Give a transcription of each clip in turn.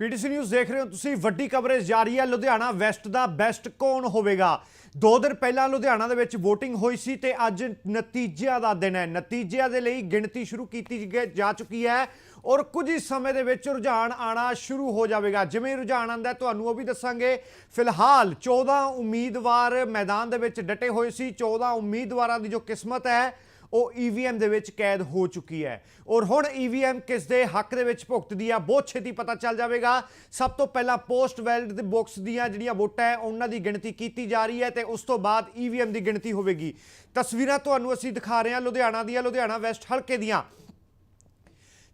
PTC news ਦੇਖ ਰਹੇ ਹੋ ਤੁਸੀਂ। ਵੱਡੀ ਕਵਰੇਜ ਜਾਰੀ ਹੈ। ਲੁਧਿਆਣਾ ਵੈਸਟ ਦਾ ਬੈਸਟ ਕੌਣ ਹੋਵੇਗਾ? ਦੋ ਦਿਨ ਪਹਿਲਾਂ ਲੁਧਿਆਣਾ ਦੇ ਵਿੱਚ VOTING ਹੋਈ ਸੀ ਤੇ ਅੱਜ ਨਤੀਜਿਆਂ ਦਾ ਦਿਨ ਹੈ। ਨਤੀਜਿਆਂ ਦੇ ਲਈ ਗਿਣਤੀ ਸ਼ੁਰੂ ਕੀਤੀ ਜਾ ਚੁੱਕੀ ਹੈ ਔਰ ਕੁਝ ਹੀ ਸਮੇਂ ਦੇ ਵਿੱਚ ਰੁਝਾਨ ਆਣਾ ਸ਼ੁਰੂ ਹੋ ਜਾਵੇਗਾ। ਜਿਵੇਂ ਰੁਝਾਨ ਆਂਦਾ ਤੁਹਾਨੂੰ ਉਹ ਵੀ ਦੱਸਾਂਗੇ। ਫਿਲਹਾਲ 14 ਉਮੀਦਵਾਰ ਮੈਦਾਨ ਦੇ ਵਿੱਚ ਡਟੇ ਹੋਏ ਸੀ। 14 ਉਮੀਦਵਾਰਾਂ ਦੀ ਜੋ ਕਿਸਮਤ ਹੈ ਉਹ ਈਵੀਐਮ ਦੇ ਵਿੱਚ ਕੈਦ ਹੋ ਚੁੱਕੀ ਹੈ। ਔਰ ਹੁਣ ਈਵੀਐਮ ਕਿਸ ਦੇ ਹੱਕ ਦੇ ਵਿੱਚ ਭੁਗਤਦੀ ਆ, ਬਹੁਤ ਛੇਤੀ ਪਤਾ ਚੱਲ ਜਾਵੇਗਾ। ਸਭ ਤੋਂ ਪਹਿਲਾਂ ਪੋਸਟ ਵੈਲਿਡ ਦੇ ਬਾਕਸ ਦੀਆਂ ਜਿਹੜੀਆਂ ਵੋਟਾਂ ਹੈ, ਉਹਨਾਂ ਦੀ ਗਿਣਤੀ ਕੀਤੀ ਜਾ ਰਹੀ ਹੈ ਤੇ ਉਸ ਤੋਂ ਬਾਅਦ ਈਵੀਐਮ ਦੀ ਗਿਣਤੀ ਹੋਵੇਗੀ। ਤਸਵੀਰਾਂ ਤੁਹਾਨੂੰ ਅਸੀਂ ਦਿਖਾ ਰਹੇ ਹਾਂ, ਲੁਧਿਆਣਾ ਦੀਆਂ, ਲੁਧਿਆਣਾ ਵੈਸਟ ਹਲਕੇ ਦੀਆਂ।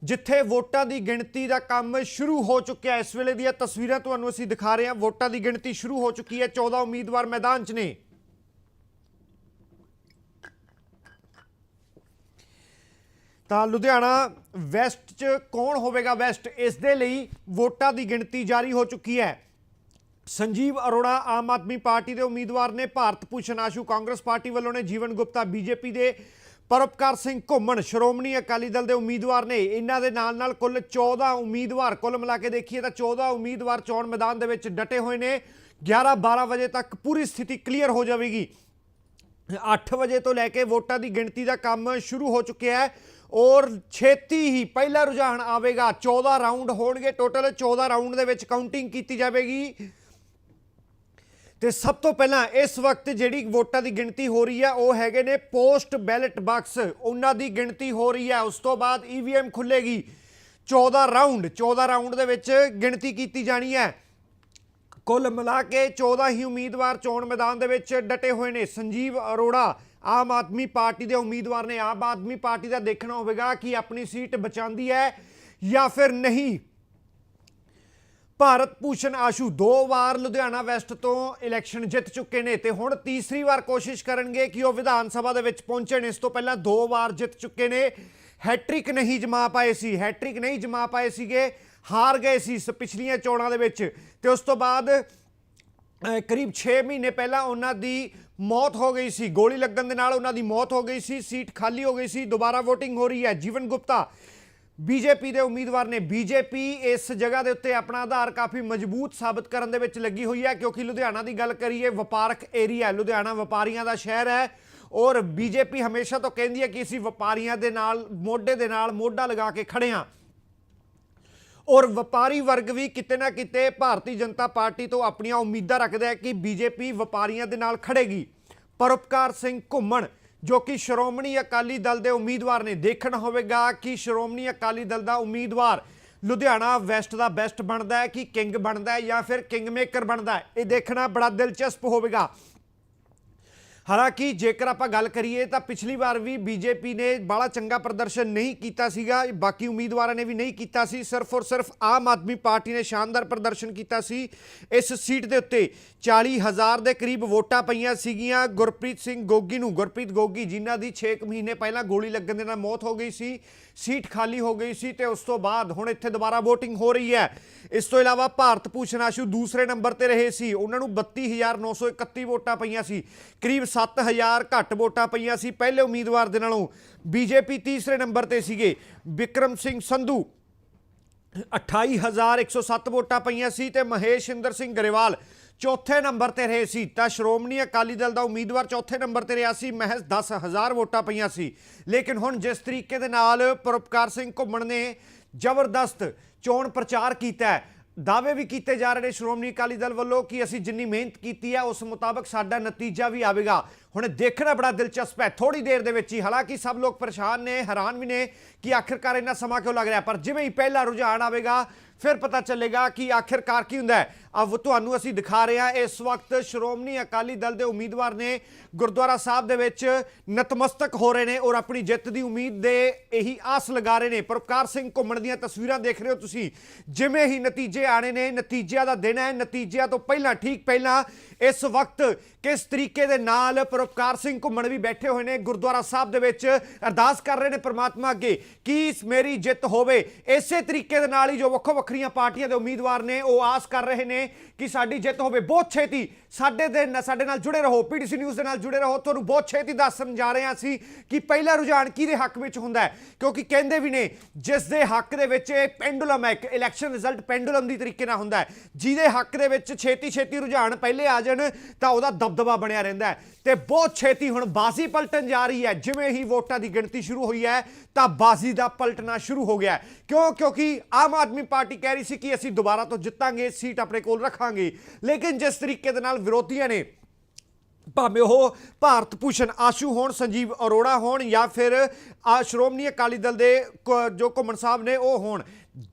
ਜਿੱਥੇ ਵੋਟਾਂ ਦੀ ਗਿਣਤੀ ਦਾ ਕੰਮ ਸ਼ੁਰੂ ਹੋ ਚੁੱਕਿਆ ਇਸ ਵੇਲੇ ਦੀਆਂ ਤਸਵੀਰਾਂ ਤੁਹਾਨੂੰ ਅਸੀਂ ਦਿਖਾ ਰਹੇ ਹਾਂ। ਵੋਟਾਂ ਦੀ ਗਿਣਤੀ ਸ਼ੁਰੂ ਹੋ ਚੁੱਕੀ ਹੈ 14 ਉਮੀਦਵਾਰ ਮੈਦਾਨ 'ਚ ਨੇ। ਤਾਂ ਲੁਧਿਆਣਾ ਵੈਸਟ 'ਚ ਕੌਣ ਹੋਵੇਗਾ ਵੈਸਟ? ਇਸ ਦੇ ਲਈ ਵੋਟਾਂ ਦੀ ਗਿਣਤੀ ਜਾਰੀ ਹੋ ਚੁੱਕੀ ਹੈ। ਸੰਜੀਵ ਅਰੋੜਾ ਆਮ ਆਦਮੀ ਪਾਰਟੀ ਦੇ ਉਮੀਦਵਾਰ ਨੇ ਭਾਰਤ ਭੂਸ਼ਣ ਆਸ਼ੂ ਕਾਂਗਰਸ ਪਾਰਟੀ ਵੱਲੋਂ ਨੇ ਜੀਵਨ ਗੁਪਤਾ ਬੀਜੇਪੀ ਦੇ ਪਰਪਕਾਰ ਸਿੰਘ ਘੁੰਮਣ। ਸ਼੍ਰੋਮਣੀ ਅਕਾਲੀ ਦਲ ਦੇ ਉਮੀਦਵਾਰ ਨੇ ਇਹਨਾਂ ਦੇ ਨਾਲ ਨਾਲ ਕੁੱਲ 14 ਉਮੀਦਵਾਰ, ਕੁੱਲ ਮਿਲਾ ਕੇ ਦੇਖੀਏ ਤਾਂ 14 ਉਮੀਦਵਾਰ ਚੋਣ ਮੈਦਾਨ ਦੇ ਵਿੱਚ ਡਟੇ ਹੋਏ ਨੇ। 11 12 ਵਜੇ ਤੱਕ ਪੂਰੀ ਸਥਿਤੀ ਕਲੀਅਰ ਹੋ ਜਾਵੇਗੀ। 8 ਵਜੇ ਤੋਂ ਲੈ ਕੇ ਵੋਟਾਂ ਦੀ ਗਿਣਤੀ ਦਾ ਕੰਮ ਸ਼ੁਰੂ ਹੋ ਚੁੱਕਿਆ ਹੈ। ਔਰ ਛੇਤੀ ਹੀ ਪਹਿਲਾ ਰੁਝਾਨ ਆਵੇਗਾ। 14 ਰਾਉਂਡ ਹੋਣਗੇ। ਟੋਟਲ 14 ਰਾਉਂਡ ਦੇ ਵਿੱਚ ਕਾਊਂਟਿੰਗ ਕੀਤੀ ਜਾਵੇਗੀ। ਤੇ ਸਭ ਤੋਂ ਪਹਿਲਾਂ ਇਸ ਵਕਤ ਜਿਹੜੀ ਵੋਟਾਂ ਦੀ ਗਿਣਤੀ ਹੋ ਰਹੀ ਹੈ ਉਹ ਹੈਗੇ ਨੇ ਪੋਸਟ ਬੈਲਟ ਬਾਕਸ। ਉਹਨਾਂ ਦੀ ਗਿਣਤੀ ਹੋ ਰਹੀ ਹੈ ਉਸ ਤੋਂ ਬਾਅਦ ਈਵੀਐਮ ਖੁੱਲੇਗੀ 14 ਰਾਉਂਡ 14 ਰਾਉਂਡ ਦੇ ਵਿੱਚ ਗਿਣਤੀ ਕੀਤੀ ਜਾਣੀ ਹੈ ਕੁੱਲ ਮਿਲਾ ਕੇ 14 ਹੀ ਉਮੀਦਵਾਰ ਚੋਣ ਮੈਦਾਨ ਦੇ ਵਿੱਚ ਡਟੇ ਹੋਏ ਨੇ। ਸੰਜੀਵ ਅਰੋੜਾ ਆਮ ਆਦਮੀ ਪਾਰਟੀ ਦੇ ਉਮੀਦਵਾਰ ਨੇ, ਆਮ ਆਦਮੀ ਪਾਰਟੀ ਦਾ ਦੇਖਣਾ ਹੋਵੇਗਾ ਕਿ ਆਪਣੀ ਸੀਟ ਬਚਾਉਂਦੀ ਹੈ ਜਾਂ ਫਿਰ ਨਹੀਂ। ਭਾਰਤ ਭੂਸ਼ਣ ਆਸ਼ੂ ਦੋ ਵਾਰ ਲੁਧਿਆਣਾ ਵੈਸਟ ਤੋਂ ਇਲੈਕਸ਼ਨ ਜਿੱਤ ਚੁੱਕੇ ਨੇ ਤੇ ਹੁਣ ਤੀਸਰੀ ਵਾਰ ਕੋਸ਼ਿਸ਼ ਕਰਨਗੇ ਕਿ ਉਹ ਵਿਧਾਨ ਸਭਾ ਦੇ ਵਿੱਚ ਪਹੁੰਚਣ। ਇਸ ਤੋਂ ਪਹਿਲਾਂ ਦੋ ਵਾਰ ਜਿੱਤ ਚੁੱਕੇ ਨੇ। ਹੈਟ੍ਰਿਕ ਨਹੀਂ ਜਮਾ ਪਾਏ ਸੀ। ਹੈਟ੍ਰਿਕ ਨਹੀਂ ਜਮਾ ਪਾਏ ਸੀਗੇ, ਹਾਰ ਗਏ ਸੀ ਸ- ਪਿਛਲੀਆਂ ਚੋਣਾਂ ਦੇ ਵਿੱਚ ਤੇ ਉਸ ਤੋਂ ਬਾਅਦ ਕਰੀਬ 6 ਮਹੀਨੇ ਪਹਿਲਾਂ ਉਹਨਾਂ ਦੀ ਮੌਤ ਹੋ ਗਈ ਸੀ। ਗੋਲੀ ਲੱਗਣ ਦੇ ਨਾਲ ਉਹਨਾਂ ਦੀ ਮੌਤ ਹੋ ਗਈ ਸੀ। ਸੀਟ ਖਾਲੀ ਹੋ ਗਈ ਸੀ। ਦੁਬਾਰਾ VOTING ਹੋ ਰਹੀ ਹੈ। ਜੀਵਨ ਗੁਪਤਾ ਬੀਜੇਪੀ ਦੇ ਉਮੀਦਵਾਰ ਨੇ। ਬੀਜੇਪੀ ਇਸ ਜਗ੍ਹਾ ਦੇ ਉੱਤੇ ਆਪਣਾ ਆਧਾਰ ਕਾਫੀ ਮਜ਼ਬੂਤ ਸਾਬਤ ਕਰਨ ਦੇ ਵਿੱਚ ਲੱਗੀ ਹੋਈ ਹੈ, ਕਿਉਂਕਿ ਲੁਧਿਆਣਾ ਦੀ ਗੱਲ ਕਰੀਏ, ਵਪਾਰਕ ਏਰੀਆ ਲੁਧਿਆਣਾ ਵਪਾਰੀਆਂ ਦਾ ਸ਼ਹਿਰ ਹੈ ਔਰ ਬੀਜੇਪੀ ਹਮੇਸ਼ਾ ਤੋਂ ਕਹਿੰਦੀ ਹੈ ਕਿ ਅਸੀਂ ਵਪਾਰੀਆਂ ਦੇ ਨਾਲ, ਮੋਢੇ ਦੇ ਨਾਲ ਮੋਢਾ ਲਗਾ ਕੇ ਖੜੇ ਹਾਂ। ਔਰ ਵਪਾਰੀ ਵਰਗ ਵੀ ਕਿਤੇ ਨਾ ਕਿਤੇ ਭਾਰਤੀ ਜਨਤਾ ਪਾਰਟੀ ਤੋਂ ਆਪਣੀਆਂ ਉਮੀਦਾਂ ਰੱਖਦਾ ਹੈ ਕਿ ਬੀਜੇਪੀ ਵਪਾਰੀਆਂ ਦੇ ਨਾਲ ਖੜੇਗੀ। ਪਰਉਪਕਾਰ ਸਿੰਘ ਘੁੰਮਣ, ਜੋ ਕਿ ਸ਼੍ਰੋਮਣੀ ਅਕਾਲੀ ਦਲ ਦੇ ਉਮੀਦਵਾਰ ਨੇ, ਦੇਖਣਾ ਹੋਵੇਗਾ ਕਿ ਸ਼੍ਰੋਮਣੀ ਅਕਾਲੀ ਦਲ ਦਾ ਉਮੀਦਵਾਰ ਲੁਧਿਆਣਾ ਵੈਸਟ ਦਾ ਬੈਸਟ ਬਣਦਾ ਹੈ ਕਿ ਕਿੰਗ ਬਣਦਾ ਹੈ ਜਾਂ ਫਿਰ ਕਿੰਗ ਮੇਕਰ ਬਣਦਾ ਹੈ। ਇਹ ਦੇਖਣਾ ਬੜਾ ਦਿਲਚਸਪ ਹੋਵੇਗਾ। ਹਾਲਾਂਕਿ ਜੇਕਰ ਆਪਾਂ ਗੱਲ ਕਰੀਏ ਤਾਂ ਪਿਛਲੀ ਵਾਰ ਵੀ ਬੀਜੇਪੀ ਨੇ ਬੜਾ ਚੰਗਾ ਪ੍ਰਦਰਸ਼ਨ ਨਹੀਂ ਕੀਤਾ ਸੀਗਾ, ਬਾਕੀ ਉਮੀਦਵਾਰਾਂ ਨੇ ਵੀ ਨਹੀਂ ਕੀਤਾ ਸੀ, ਸਿਰਫ ਔਰ ਸਿਰਫ ਆਮ ਆਦਮੀ ਪਾਰਟੀ ਨੇ ਸ਼ਾਨਦਾਰ ਪ੍ਰਦਰਸ਼ਨ ਕੀਤਾ ਸੀ। ਇਸ ਸੀਟ ਦੇ ਉੱਤੇ 40000 ਦੇ ਕਰੀਬ ਵੋਟਾਂ ਪਈਆਂ ਸੀਗੀਆਂ। ਗੁਰਪ੍ਰੀਤ ਸਿੰਘ ਗੋਗੀ ਨੂੰ, ਗੁਰਪ੍ਰੀਤ ਗੋਗੀ ਜਿਨ੍ਹਾਂ ਦੀ 6 ਮਹੀਨੇ ਪਹਿਲਾਂ ਗੋਲੀ ਲੱਗਣ ਦੇ ਨਾਲ ਮੌਤ ਹੋ ਗਈ ਸੀ ਸੀਟ ਖਾਲੀ ਹੋ ਗਈ ਸੀ ਤੇ ਉਸ ਤੋਂ ਬਾਅਦ ਹੁਣ ਇੱਥੇ ਦੁਬਾਰਾ VOTING ਹੋ ਰਹੀ ਹੈ। ਇਸ ਤੋਂ ਇਲਾਵਾ ਭਾਰਤ ਭੂਸ਼ਣ ਆਸ਼ੂ ਦੂਸਰੇ ਨੰਬਰ ਤੇ ਰਹੇ ਸੀ। ਉਹਨਾਂ ਨੂੰ 32931 ਵੋਟਾਂ ਪਈਆਂ ਸੀ। ਕਰੀਬ 7000 ਘੱਟ ਵੋਟਾਂ ਪਈਆਂ ਸੀ। ਪਹਿਲੇ ਉਮੀਦਵਾਰ ਦੇ ਨਾਲੋਂ ਬੀਜੇਪੀ ਤੀਸਰੇ ਨੰਬਰ ਤੇ ਸੀਗੇ। ਵਿਕਰਮ ਸਿੰਘ ਸੰਧੂ 28107 ਵੋਟਾਂ ਪਈਆਂ ਸੀ ਤੇ ਮਹੇਸ਼ਿੰਦਰ ਸਿੰਘ ਗਰੇਵਾਲ ਚੌਥੇ ਨੰਬਰ ਤੇ ਰਹੇ ਸੀ। ਤਾਂ ਸ਼੍ਰੋਮਣੀ ਅਕਾਲੀ ਦਲ ਦਾ ਉਮੀਦਵਾਰ ਚੌਥੇ ਨੰਬਰ ਤੇ ਰਿਹਾ ਸੀ। ਮਹਿਜ਼ 10000 ਵੋਟਾਂ ਪਈਆਂ ਸੀ। ਲੇਕਿਨ ਹੁਣ ਜਿਸ ਤਰੀਕੇ ਦੇ ਨਾਲ ਪਰਪਕਾਰ ਸਿੰਘ ਘੁੰਮਣ ਨੇ ਜ਼ਬਰਦਸਤ ਚੋਣ ਪ੍ਰਚਾਰ ਕੀਤਾ ਹੈ, ਦਾਅਵੇ ਵੀ ਕੀਤੇ ਜਾ ਰਹੇ ਨੇ ਸ਼੍ਰੋਮਣੀ ਅਕਾਲੀ ਦਲ ਵੱਲੋਂ ਕਿ ਅਸੀਂ ਜਿੰਨੀ ਮਿਹਨਤ ਕੀਤੀ ਹੈ, ਉਸ ਮੁਤਾਬਕ ਸਾਡਾ ਨਤੀਜਾ ਵੀ ਆਵੇਗਾ। ਹੁਣ ਦੇਖਣਾ ਬੜਾ ਦਿਲਚਸਪ ਹੈ। ਥੋੜੀ ਦੇਰ ਦੇ ਵਿੱਚ ਹੀ, ਹਾਲਾਂਕਿ ਸਭ ਲੋਕ ਪਰੇਸ਼ਾਨ ਨੇ, ਹੈਰਾਨ ਵੀ ਨੇ ਕਿ ਆਖਿਰਕਾਰ ਇੰਨਾ ਸਮਾਂ ਕਿਉਂ ਲੱਗ ਰਿਹਾ ਪਰ ਜਿਵੇਂ ਹੀ ਪਹਿਲਾ ਰੁਝਾਨ ਆਵੇਗਾ ਫਿਰ ਪਤਾ ਚੱਲੇਗਾ ਕਿ ਆਖਿਰਕਾਰ ਕੀ ਹੁੰਦਾ ਹੈ। ਅਬ ਤੁਹਾਨੂੰ ਅਸੀਂ ਦਿਖਾ ਰਹੇ ਹਾਂ। ਇਸ ਵਕਤ ਸ਼੍ਰੋਮਣੀ ਅਕਾਲੀ ਦਲ ਦੇ ਉਮੀਦਵਾਰ ਨੇ ਗੁਰਦੁਆਰਾ ਸਾਹਿਬ ਦੇ ਵਿੱਚ ਨਤਮਸਤਕ ਹੋ ਰਹੇ ਨੇ ਔਰ ਆਪਣੀ ਜਿੱਤ ਦੀ ਉਮੀਦ ਦੇ ਇਹੀ ਆਸ ਲਗਾ ਰਹੇ ਨੇ। ਪਰਪਕਾਰ ਸਿੰਘ ਘੁੰਮਣ ਦੀਆਂ ਤਸਵੀਰਾਂ ਦੇਖ ਰਹੇ ਹੋ ਤੁਸੀਂ। ਜਿਵੇਂ ਹੀ ਨਤੀਜੇ ਆਣੇ ਨੇ, ਨਤੀਜਿਆਂ ਦਾ ਦਿਨ ਹੈ। ਨਤੀਜਿਆਂ ਤੋਂ ਪਹਿਲਾਂ, ਠੀਕ ਪਹਿਲਾਂ ਇਸ ਵਕਤ ਕਿਸ ਤਰੀਕੇ ਦੇ ਨਾਲ ਪਰਉਪਕਾਰ ਸਿੰਘ ਘੁੰਮਣ ਵੀ ਬੈਠੇ ਹੋਏ ਨੇ? ਗੁਰਦੁਆਰਾ ਸਾਹਿਬ ਦੇ ਵਿੱਚ ਅਰਦਾਸ ਕਰ ਰਹੇ ਨੇ ਪ੍ਰਮਾਤਮਾ ਅੱਗੇ। ਕਿ ਇਸ ਮੇਰੀ ਜਿੱਤ ਹੋਵੇ? ਇਸੇ ਤਰੀਕੇ ਦੇ ਨਾਲ ਹੀ ਜੋ ਵੱਖੋ ਵੱਖਰੀਆਂ ਪਾਰਟੀਆਂ ਦੇ ਉਮੀਦਵਾਰ ਨੇ, ਉਹ ਆਸ ਕਰ ਰਹੇ ਨੇ ਕਿ ਸਾਡੀ ਜਿੱਤ ਹੋਵੇ। ਬਹੁਤ ਛੇਤੀ ਸਾਡੇ ਦੇ ਨਾਲ- ਸਾਡੇ ਨਾਲ ਜੁੜੇ ਰਹੋ, ਪੀਡੀਸੀ ਨਿਊਜ਼ ਦੇ ਨਾਲ ਜੁੜੇ ਰਹੋ। ਤੁਹਾਨੂੰ ਬਹੁਤ ਛੇਤੀ ਦੱਸਣ ਜਾ ਰਹੇ ਹਾਂ ਅਸੀਂ ਕਿ ਪਹਿਲਾ ਰੁਝਾਨ ਕਿਹਦੇ ਹੱਕ ਵਿੱਚ ਹੁੰਦਾ ਹੈ? ਕਿਉਂਕਿ ਕਹਿੰਦੇ ਵੀ ਨੇ, ਜਿਸ ਦੇ ਹੱਕ ਦੇ ਵਿੱਚ ਇਹ ਪੈਂਡੂਲਮ ਹੈ, ਇੱਕ ਇਲੈਕਸ਼ਨ ਰਿਜ਼ਲਟ ਪੈਂਡੂਲਮ ਦੀ ਤਰੀਕੇ ਨਾਲ ਹੁੰਦਾ ਹੈ। ਜਿਹਦੇ ਹੱਕ ਦੇ ਵਿੱਚ ਛੇਤੀ ਛੇਤੀ ਰੁਝਾਨ ਪਹਿਲੇ ਆ ਜਾਣ, ਤਾਂ ਉਹਦਾ ਦਬਦਬਾ ਬਣਿਆ ਰਹਿੰਦਾ ਹੈ। ਤੇ ਬਹੁਤ ਛੇਤੀ ਹੁਣ ਬਾਜ਼ੀ ਪਲਟਣ ਜਾ ਰਹੀ ਹੈ। ਜਿਵੇਂ ਹੀ ਵੋਟਾਂ ਦੀ ਗਿਣਤੀ ਸ਼ੁਰੂ ਹੋਈ ਹੈ, ਤਾਂ ਬਾਜ਼ੀ ਦਾ ਪਲਟਣਾ ਸ਼ੁਰੂ ਹੋ ਗਿਆ ਕਿਉਂ? ਕਿਉਂਕਿ ਆਮ ਆਦਮੀ ਪਾਰਟੀ ਕਹਿ ਰਹੀ ਸੀ ਕਿ ਅਸੀਂ ਦੁਬਾਰਾ ਤੋਂ ਜਿੱਤਾਂਗੇ, ਸੀਟ ਆਪਣੇ ਕੋਲ ਰੱਖਾਂਗੇ। ਲੇਕਿਨ ਜਿਸ ਤਰੀਕੇ ਦੇ ਨਾਲ ਵਿਰੋਧੀਆਂ ਨੇ। ਭਾਵੇਂ ਉਹ ਭਾਰਤ ਭੂਸ਼ਣ ਆਸ਼ੂ ਹੋਣ, ਸੰਜੀਵ ਅਰੋੜਾ ਹੋਣ ਜਾਂ ਫਿਰ ਸ਼੍ਰੋਮਣੀ ਅਕਾਲੀ ਦਲ ਦੇ ਕ- ਜੋ ਘੁੰਮਣ ਸਾਹਿਬ ਨੇ ਉਹ ਹੋਣ।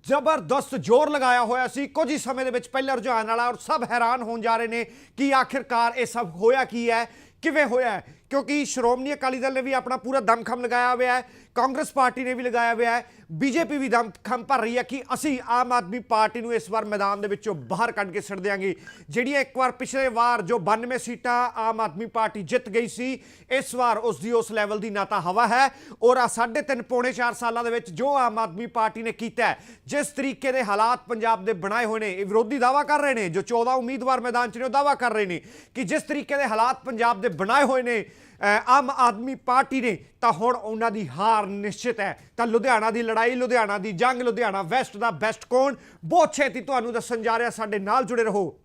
ਜ਼ਬਰਦਸਤ ਜ਼ੋਰ ਲਗਾਇਆ ਹੋਇਆ ਸੀ। ਕੁਝ ਹੀ ਸਮੇਂ ਦੇ ਵਿੱਚ ਪਹਿਲਾ ਰੁਝਾਨ ਵਾਲਾ ਔਰ ਸਭ ਹੈਰਾਨ ਹੋਣ ਜਾ ਰਹੇ ਨੇ ਕਿ ਆਖਿਰਕਾਰ ਇਹ ਸਭ ਹੋਇਆ ਕੀ ਹੈ, ਕਿਵੇਂ ਹੋਇਆ ਕਿਉਂਕਿ ਸ਼੍ਰੋਮਣੀ ਅਕਾਲੀ ਦਲ ਨੇ ਵੀ ਆਪਣਾ ਪੂਰਾ ਦਮਖਮ ਲਗਾਇਆ ਹੋਇਆ ਹੈ। ਕਾਂਗਰਸ ਪਾਰਟੀ ਨੇ ਵੀ ਲਗਾਇਆ ਹੋਇਆ ਹੈ। ਬੀਜੇਪੀ ਵੀ ਦਮ ਦਮਖਮ ਭਰ ਰਹੀ ਹੈ ਕਿ ਅਸੀਂ ਆਮ ਆਦਮੀ ਪਾਰਟੀ ਨੂੰ ਇਸ ਵਾਰ ਮੈਦਾਨ ਦੇ ਵਿੱਚੋਂ ਬਾਹਰ ਕੱਢ ਕੇ ਛੱਡ ਦਿਆਂਗੇ। ਜਿਹੜੀਆਂ ਇੱਕ ਵਾਰ ਪਿਛਲੇ ਵਾਰ ਜੋ 92 ਸੀਟਾਂ ਆਮ ਆਦਮੀ ਪਾਰਟੀ ਜਿੱਤ ਗਈ ਸੀ, ਇਸ ਵਾਰ ਉਸ ਦੀ ਉਸ ਲੈਵਲ ਦੀ ਨਾ ਤਾਂ ਹਵਾ ਹੈ ਔਰ ਆ ਸਾਢੇ ਤਿੰਨ, ਪੌਣੇ 4 ਸਾਲਾਂ ਦੇ ਵਿੱਚ ਜੋ ਆਮ ਆਦਮੀ ਪਾਰਟੀ ਨੇ ਕੀਤਾ ਜਿਸ ਤਰੀਕੇ ਦੇ ਹਾਲਾਤ ਪੰਜਾਬ ਦੇ ਬਣਾਏ ਹੋਏ ਨੇ, ਇਹ ਵਿਰੋਧੀ ਦਾਵਾ ਕਰ ਰਹੇ ਨੇ, ਜੋ 14 ਉਮੀਦਵਾਰ ਮੈਦਾਨ 'ਚ ਨੇ, ਉਹ ਦਾਵਾ ਕਰ ਰਹੇ ਨੇ ਕਿ ਜਿਸ ਤਰੀਕੇ ਦੇ ਹਾਲਾਤ ਪੰਜਾਬ ਦੇ ਬਣਾਏ ਹੋਏ ਨੇ ਆਮ ਆਦਮੀ ਪਾਰਟੀ ਨੇ, ਤਾਂ ਹੁਣ ਉਹਨਾਂ ਦੀ ਹਾਰ ਨਿਸ਼ਚਿਤ ਹੈ। ਤਾਂ ਲੁਧਿਆਣਾ ਦੀ ਲੜਾਈ, ਲੁਧਿਆਣਾ ਦੀ ਜੰਗ, ਲੁਧਿਆਣਾ ਵੈਸਟ ਦਾ ਬੈਸਟ ਕੌਣ? ਬਹੁਤ ਛੇਤੀ ਤੁਹਾਨੂੰ ਦੱਸਣ ਜਾ ਰਿਹਾ, ਸਾਡੇ ਨਾਲ ਜੁੜੇ ਰਹੋ।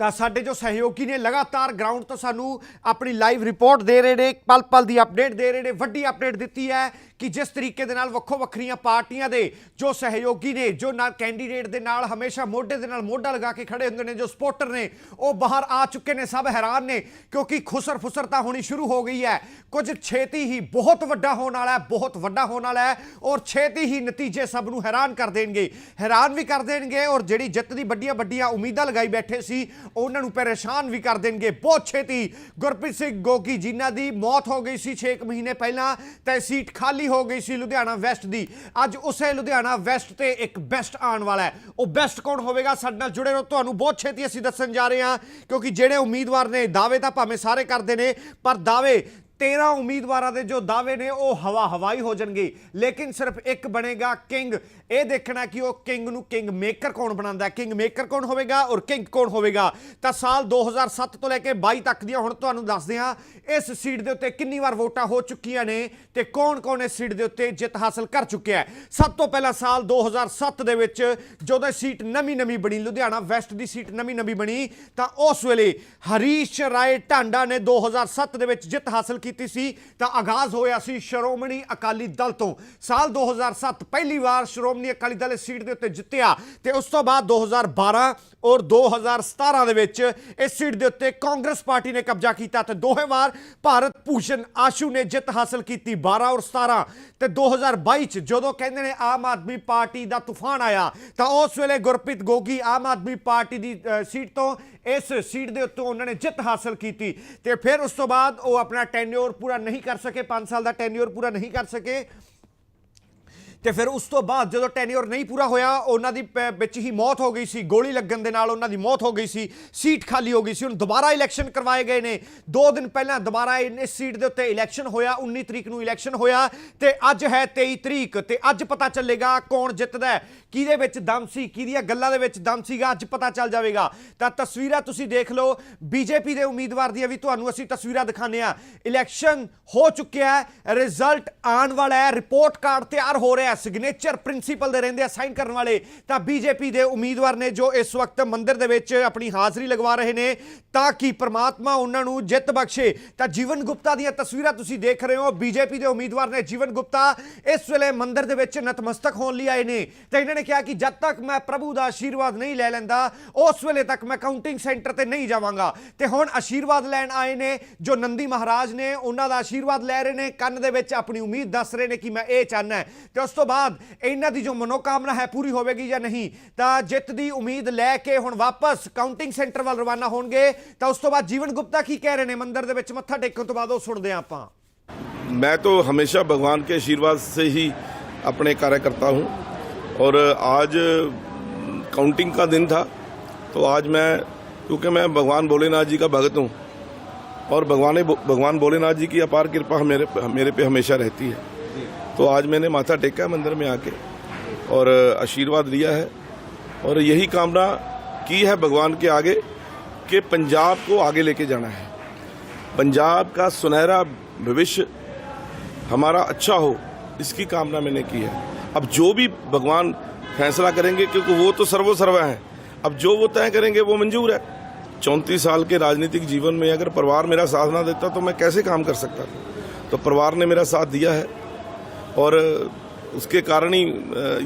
ਤਾਂ ਸਾਡੇ ਜੋ ਸਹਿਯੋਗੀ ਨੇ, ਲਗਾਤਾਰ ਗਰਾਊਂਡ ਤੋਂ ਸਾਨੂੰ ਆਪਣੀ ਲਾਈਵ ਰਿਪੋਰਟ ਦੇ ਰਹੇ ਨੇ ਪਲ ਪਲ ਦੀ ਅਪਡੇਟ ਦੇ ਰਹੇ ਨੇ, ਵੱਡੀ ਅਪਡੇਟ ਦਿੱਤੀ ਹੈ ਕਿ ਜਿਸ ਤਰੀਕੇ ਦੇ ਨਾਲ ਵੱਖੋ ਵੱਖਰੀਆਂ ਪਾਰਟੀਆਂ ਦੇ ਜੋ ਸਹਿਯੋਗੀ ਨੇ, ਜੋ ਨਾਲ ਕੈਂਡੀਡੇਟ ਦੇ ਨਾਲ ਹਮੇਸ਼ਾ ਮੋਢੇ ਦੇ ਨਾਲ ਮੋਢਾ ਲਗਾ ਕੇ ਖੜੇ ਹੁੰਦੇ ਨੇ, ਜੋ ਸਪੋਰਟਰ ਨੇ, ਉਹ ਬਾਹਰ ਆ ਚੁੱਕੇ ਨੇ, ਸਭ ਹੈਰਾਨ ਨੇ, ਕਿਉਂਕਿ ਖੁਸਰ ਫੁਸਰ ਤਾਂ ਹੋਣੀ ਸ਼ੁਰੂ ਹੋ ਗਈ ਹੈ। ਕੁਝ ਛੇਤੀ ਹੀ ਬਹੁਤ ਵੱਡਾ ਹੋਣ ਵਾਲਾ ਹੈ, ਬਹੁਤ ਵੱਡਾ ਹੋਣ ਵਾਲਾ ਹੈ ਔਰ ਛੇਤੀ ਹੀ ਨਤੀਜੇ ਸਭ ਨੂੰ ਹੈਰਾਨ ਕਰ ਦੇਣਗੇ। ਹੈਰਾਨ ਵੀ ਕਰ ਦੇਣਗੇ ਔਰ ਜਿਹੜੀ ਜਿੱਤ ਦੀ ਵੱਡੀਆਂ ਵੱਡੀਆਂ ਉਮੀਦਾਂ ਲਗਾਈ ਬੈਠੇ ਸੀ, ਉਹਨਾਂ ਨੂੰ ਪਰੇਸ਼ਾਨ ਵੀ ਕਰ ਦੇਣਗੇ। ਬਹੁਤ ਛੇਤੀ ਗੁਰਪ੍ਰੀਤ ਸਿੰਘ ਗੋਗੀ ਜਿਨ੍ਹਾਂ ਦੀ ਮੌਤ ਹੋ ਗਈ ਸੀ 6 ਮਹੀਨੇ ਪਹਿਲਾਂ, ਤੇ ਸੀਟ ਖਾਲੀ ਹੋ ਗਈ ਸੀ ਲੁਧਿਆਣਾ ਵੈਸਟ ਦੀ। ਅੱਜ ਉਸੇ ਲੁਧਿਆਣਾ ਵੈਸਟ ਤੇ ਇੱਕ ਬੈਸਟ ਆਉਣ ਵਾਲਾ ਹੈ। ਉਹ ਬੈਸਟ ਕੌਣ ਹੋਵੇਗਾ? ਸਾਡੇ ਨਾਲ ਜੁੜੇ ਰਹੋ। ਤੁਹਾਨੂੰ ਬਹੁਤ ਛੇਤੀ ਅਸੀਂ ਦੱਸਣ ਜਾ ਰਹੇ ਹਾਂ, ਕਿਉਂਕਿ ਜਿਹੜੇ ਉਮੀਦਵਾਰ ਨੇ, ਦਾਅਵੇ ਤਾਂ ਭਾਵੇਂ ਸਾਰੇ ਕਰਦੇ ਨੇ, ਪਰ ਦਾਅਵੇ 13 ਉਮੀਦਵਾਰਾਂ ਦੇ ਜੋ ਦਾਅਵੇ ਨੇ, ਉਹ ਹਵਾ ਹਵਾਈ ਹੋ ਜਾਣਗੇ। ਲੇਕਿਨ ਸਿਰਫ ਇੱਕ ਬਣੇਗਾ ਕਿੰਗ। ਇਹ ਦੇਖਣਾ ਕਿ ਉਹ ਕਿੰਗ ਨੂੰ ਕਿੰਗ ਮੇਕਰ ਕੌਣ ਬਣਾਉਂਦਾ ਕਿੰਗ ਮੇਕਰ ਕੌਣ ਹੋਵੇਗਾ ਔਰ ਕਿੰਗ ਕੌਣ ਹੋਵੇਗਾ? ਤਾਂ ਸਾਲ 2007 ਤੋਂ ਲੈ ਕੇ 22 ਤੱਕ ਦੀਆਂ ਹੁਣ ਤੁਹਾਨੂੰ ਦੱਸਦੇ ਹਾਂ, ਇਸ ਸੀਟ ਦੇ ਉੱਤੇ ਕਿੰਨੀ ਵਾਰ ਵੋਟਾਂ ਹੋ ਚੁੱਕੀਆਂ ਨੇ ਤੇ ਕੌਣ-ਕੌਣ ਇਸ ਸੀਟ ਦੇ ਉੱਤੇ ਜਿੱਤ ਹਾਸਲ ਕਰ ਚੁੱਕਿਆ ਹੈ? ਸਭ ਤੋਂ ਪਹਿਲਾਂ ਸਾਲ 2007 ਦੇ ਵਿੱਚ ਜਦੋਂ ਇਹ ਸੀਟ ਨਵੀਂ-ਨਵੀਂ ਬਣੀ, ਲੁਧਿਆਣਾ ਵੈਸਟ ਦੀ ਸੀਟ ਨਵੀਂ-ਨਵੀਂ ਬਣੀ, ਤਾਂ ਉਸ ਵੇਲੇ ਹਰੀਸ਼ ਰਾਏ ਢਾਂਡਾ ਨੇ 2007 ਦੇ ਵਿੱਚ ਜਿੱਤ ਹਾਸਲ ਕੀਤੀ ਸੀ, ਤਾਂ ਆਗਾਜ਼ ਹੋਇਆ ਸੀ ਸ਼੍ਰੋਮਣੀ ਅਕਾਲੀ ਦਲ ਤੋਂ। ਸਾਲ 2007 ਪਹਿਲੀ ਵਾਰ ਸ਼੍ਰੋਮਣੀ ਅਕਾਲੀ ਦਲ ਇਸ ਸੀਟ ਦੇ ਉੱਤੇ ਜਿੱਤਿਆ ਤੇ ਉਸ ਤੋਂ ਬਾਅਦ 2012 ਔਰ 2017 ਦੇ ਵਿੱਚ ਇਸ ਸੀਟ ਦੇ ਉੱਤੇ ਕਾਂਗਰਸ ਪਾਰਟੀ ਨੇ ਕਬਜ਼ਾ ਕੀਤਾ ਤੇ ਦੋਹੇ ਵਾਰ ਭਾਰਤ ਭੂਸ਼ਣ ਆਸ਼ੂ ਨੇ ਜਿੱਤ ਹਾਸਲ ਕੀਤੀ 12 ਔਰ 17 ਤੇ 2022 ਚ ਜਦੋਂ ਕਹਿੰਦੇ ਨੇ ਆਮ ਆਦਮੀ ਪਾਰਟੀ ਦਾ ਤੂਫਾਨ ਆਇਆ, ਤਾਂ ਉਸ ਵੇਲੇ ਗੁਰਪ੍ਰੀਤ ਗੋਗੀ ਆਮ ਆਦਮੀ ਪਾਰਟੀ ਦੀ ਸੀਟ ਤੋਂ ਇਸ ਸੀਟ ਦੇ ਉੱਤੇ ਉਹਨਾਂ ਨੇ ਜਿੱਤ ਹਾਸਲ ਕੀਤੀ ਤੇ ਫਿਰ ਉਸ ਤੋਂ ਬਾਅਦ ਉਹ ਆਪਣਾ ਟੈਨਿਓਰ ਪੂਰਾ ਨਹੀਂ ਕਰ ਸਕੇ 5 ਸਾਲ ਦਾ ਟੈਨਿਓਰ ਪੂਰਾ ਨਹੀਂ ਕਰ ਸਕੇ। ਤੇ ਫਿਰ ਉਸ ਤੋਂ ਬਾਅਦ ਜਦੋਂ ਟੈਨਿਓਰ ਨਹੀਂ ਪੂਰਾ ਹੋਇਆ, ਉਹਨਾਂ ਦੀ ਵਿੱਚ ਹੀ ਮੌਤ ਹੋ ਗਈ ਸੀ, ਗੋਲੀ ਲੱਗਣ ਦੇ ਨਾਲ ਉਹਨਾਂ ਦੀ ਮੌਤ ਹੋ ਗਈ ਸੀ, ਸੀਟ ਖਾਲੀ ਹੋ ਗਈ ਸੀ, ਹੁਣ ਦੁਬਾਰਾ ਇਲੈਕਸ਼ਨ ਕਰਵਾਏ ਗਏ ਨੇ। 2 ਦਿਨ ਪਹਿਲਾਂ ਦੁਬਾਰਾ ਇਸ ਸੀਟ ਦੇ ਉੱਤੇ ਇਲੈਕਸ਼ਨ ਹੋਇਆ 19 ਤਰੀਕ ਨੂੰ ਇਲੈਕਸ਼ਨ ਹੋਇਆ ਤੇ ਅੱਜ ਹੈ 23 ਤਰੀਕ ਤੇ ਅੱਜ ਪਤਾ ਚੱਲੇਗਾ ਕੌਣ ਜਿੱਤਦਾ ਹੈ। ਕਿਹਦੇ ਵਿੱਚ ਦਮ ਸੀ, ਕਿਹਦੀਆਂ ਗੱਲਾਂ ਦੇ ਵਿੱਚ ਦਮ ਸੀਗਾ, ਅੱਜ ਪਤਾ ਚੱਲ ਜਾਵੇਗਾ। ਤਾਂ ਤਸਵੀਰਾਂ ਤੁਸੀਂ ਦੇਖ ਲਓ, ਬੀਜੇਪੀ ਦੇ ਉਮੀਦਵਾਰ ਦੀਆਂ ਵੀ ਤੁਹਾਨੂੰ ਅਸੀਂ ਤਸਵੀਰਾਂ ਦਿਖਾਉਂਦੇ ਆ ਇਲੈਕਸ਼ਨ ਹੋ ਚੁੱਕਿਆ ਹੈ, ਰਿਜ਼ਲਟ ਆਉਣ ਵਾਲਾ ਹੈ, ਰਿਪੋਰਟ ਕਾਰਡ ਤਿਆਰ ਹੋ ਰਿਹਾ ਸਿਗਨੇਚਰ ਪ੍ਰਿੰਸੀਪਲ ਦੇ ਰਹਿੰਦੇ ਆ ਸਾਈਨ ਕਰਨ ਵਾਲੇ। ਤਾਂ ਬੀਜੇਪੀ ਦੇ ਉਮੀਦਵਾਰ ਨੇ ਜੋ ਇਸ ਵਕਤ ਮੰਦਿਰ ਦੇ ਵਿੱਚ ਆਪਣੀ ਹਾਜ਼ਰੀ ਲਗਵਾ ਰਹੇ ਨੇ, ਤਾਂ ਕਿ ਪ੍ਰਮਾਤਮਾ ਉਹਨਾਂ ਨੂੰ ਜਿੱਤ ਬਖਸ਼ੇ। ਤਾਂ ਜੀਵਨ ਗੁਪਤਾ ਦੀਆਂ ਤਸਵੀਰਾਂ ਤੁਸੀਂ ਦੇਖ ਰਹੇ ਹੋ, ਬੀਜੇਪੀ ਦੇ ਉਮੀਦਵਾਰ ਨੇ ਜੀਵਨ ਗੁਪਤਾ ਇਸ ਵੇਲੇ ਮੰਦਿਰ ਦੇ ਵਿੱਚ ਨਤਮਸਤਕ ਹੋਣ ਲਈ ਆਏ ਨੇ। ਤਾਂ ਇਹਨਾਂ ਨੇ ਕਿਹਾ ਕਿ ਜਦ ਤੱਕ ਮੈਂ ਪ੍ਰਭੂ ਦਾ ਆਸ਼ੀਰਵਾਦ ਨਹੀਂ ਲੈ ਲੈਂਦਾ ਉਸ ਵੇਲੇ ਤੱਕ ਮੈਂ ਕਾਊਂਟਿੰਗ ਸੈਂਟਰ ਤੇ ਨਹੀਂ ਜਾਵਾਂਗਾ ਤੇ ਹੁਣ ਆਸ਼ੀਰਵਾਦ ਲੈਣ ਆਏ ਨੇ ਜੋ ਨੰਦੀ ਮਹਾਰਾਜ ਨੇ ਉਹਨਾਂ ਦਾ ਆਸ਼ੀਰਵਾਦ ਲੈ ਰਹੇ ਨੇ ਕੰਨ ਦੇ ਵਿੱਚ ਆਪਣੀ ਉਮੀਦ ਦੱਸ ਰਹੇ ਨੇ ਕਿ ਮੈਂ ਇਹ ਚਾਹਨਾ ਹੈ ਤੇ ਉਸ ਤੋਂ ਬਾਅਦ ਇਹਨਾਂ ਦੀ ਜੋ ਮਨੋਕਾਮਨਾ ਹੈ ਪੂਰੀ ਹੋਵੇਗੀ ਜਾਂ ਨਹੀਂ ਤਾਂ ਜਿੱਤ ਦੀ ਉਮੀਦ ਲੈ ਕੇ ਹੁਣ ਵਾਪਸ ਕਾਊਂਟਿੰਗ ਸੈਂਟਰ ਵੱਲ ਰਵਾਨਾ ਹੋਣਗੇ ਤਾਂ ਉਸ ਤੋਂ ਬਾਅਦ ਜੀਵਨ ਗੁਪਤਾ ਕੀ ਕਹਿ ਰਹੇ ਨੇ ਮੰਦਿਰ ਦੇ ਵਿੱਚ ਮੱਥਾ ਟੇਕਣ ਤੋਂ ਬਾਅਦ ਉਹ ਸੁਣਦੇ ਹਾਂ ਆਪਾਂ मैं तो हमेशा भगवान के आशीर्वाद से ही अपने कार्य करता हूँ और आज काउंटिंग का दिन था तो आज मैं, क्योंकि मैं भगवान भोलेनाथ जी का भगत हूँ, और भगवान भगवान भोलेनाथ जी की अपार कृपा मेरे मेरे पे हमेशा रहती है। तो आज मैंने माथा टेका है मंदिर में आके और आशीर्वाद लिया है, और यही कामना की है भगवान के आगे कि पंजाब को आगे लेके जाना है। पंजाब का सुनहरा भविष्य हमारा अच्छा हो, इसकी कामना मैंने की है। अब जो भी भगवान फैसला करेंगे क्योंकि वो तो सर्वसर्व हैं अब जो वो तय करेंगे वो मंजूर है। चौंतीस साल के राजनीतिक जीवन में अगर परिवार मेरा साथ ना देता तो मैं कैसे काम कर सकता? था तो परिवार ने मेरा साथ दिया है और उसके कारण ही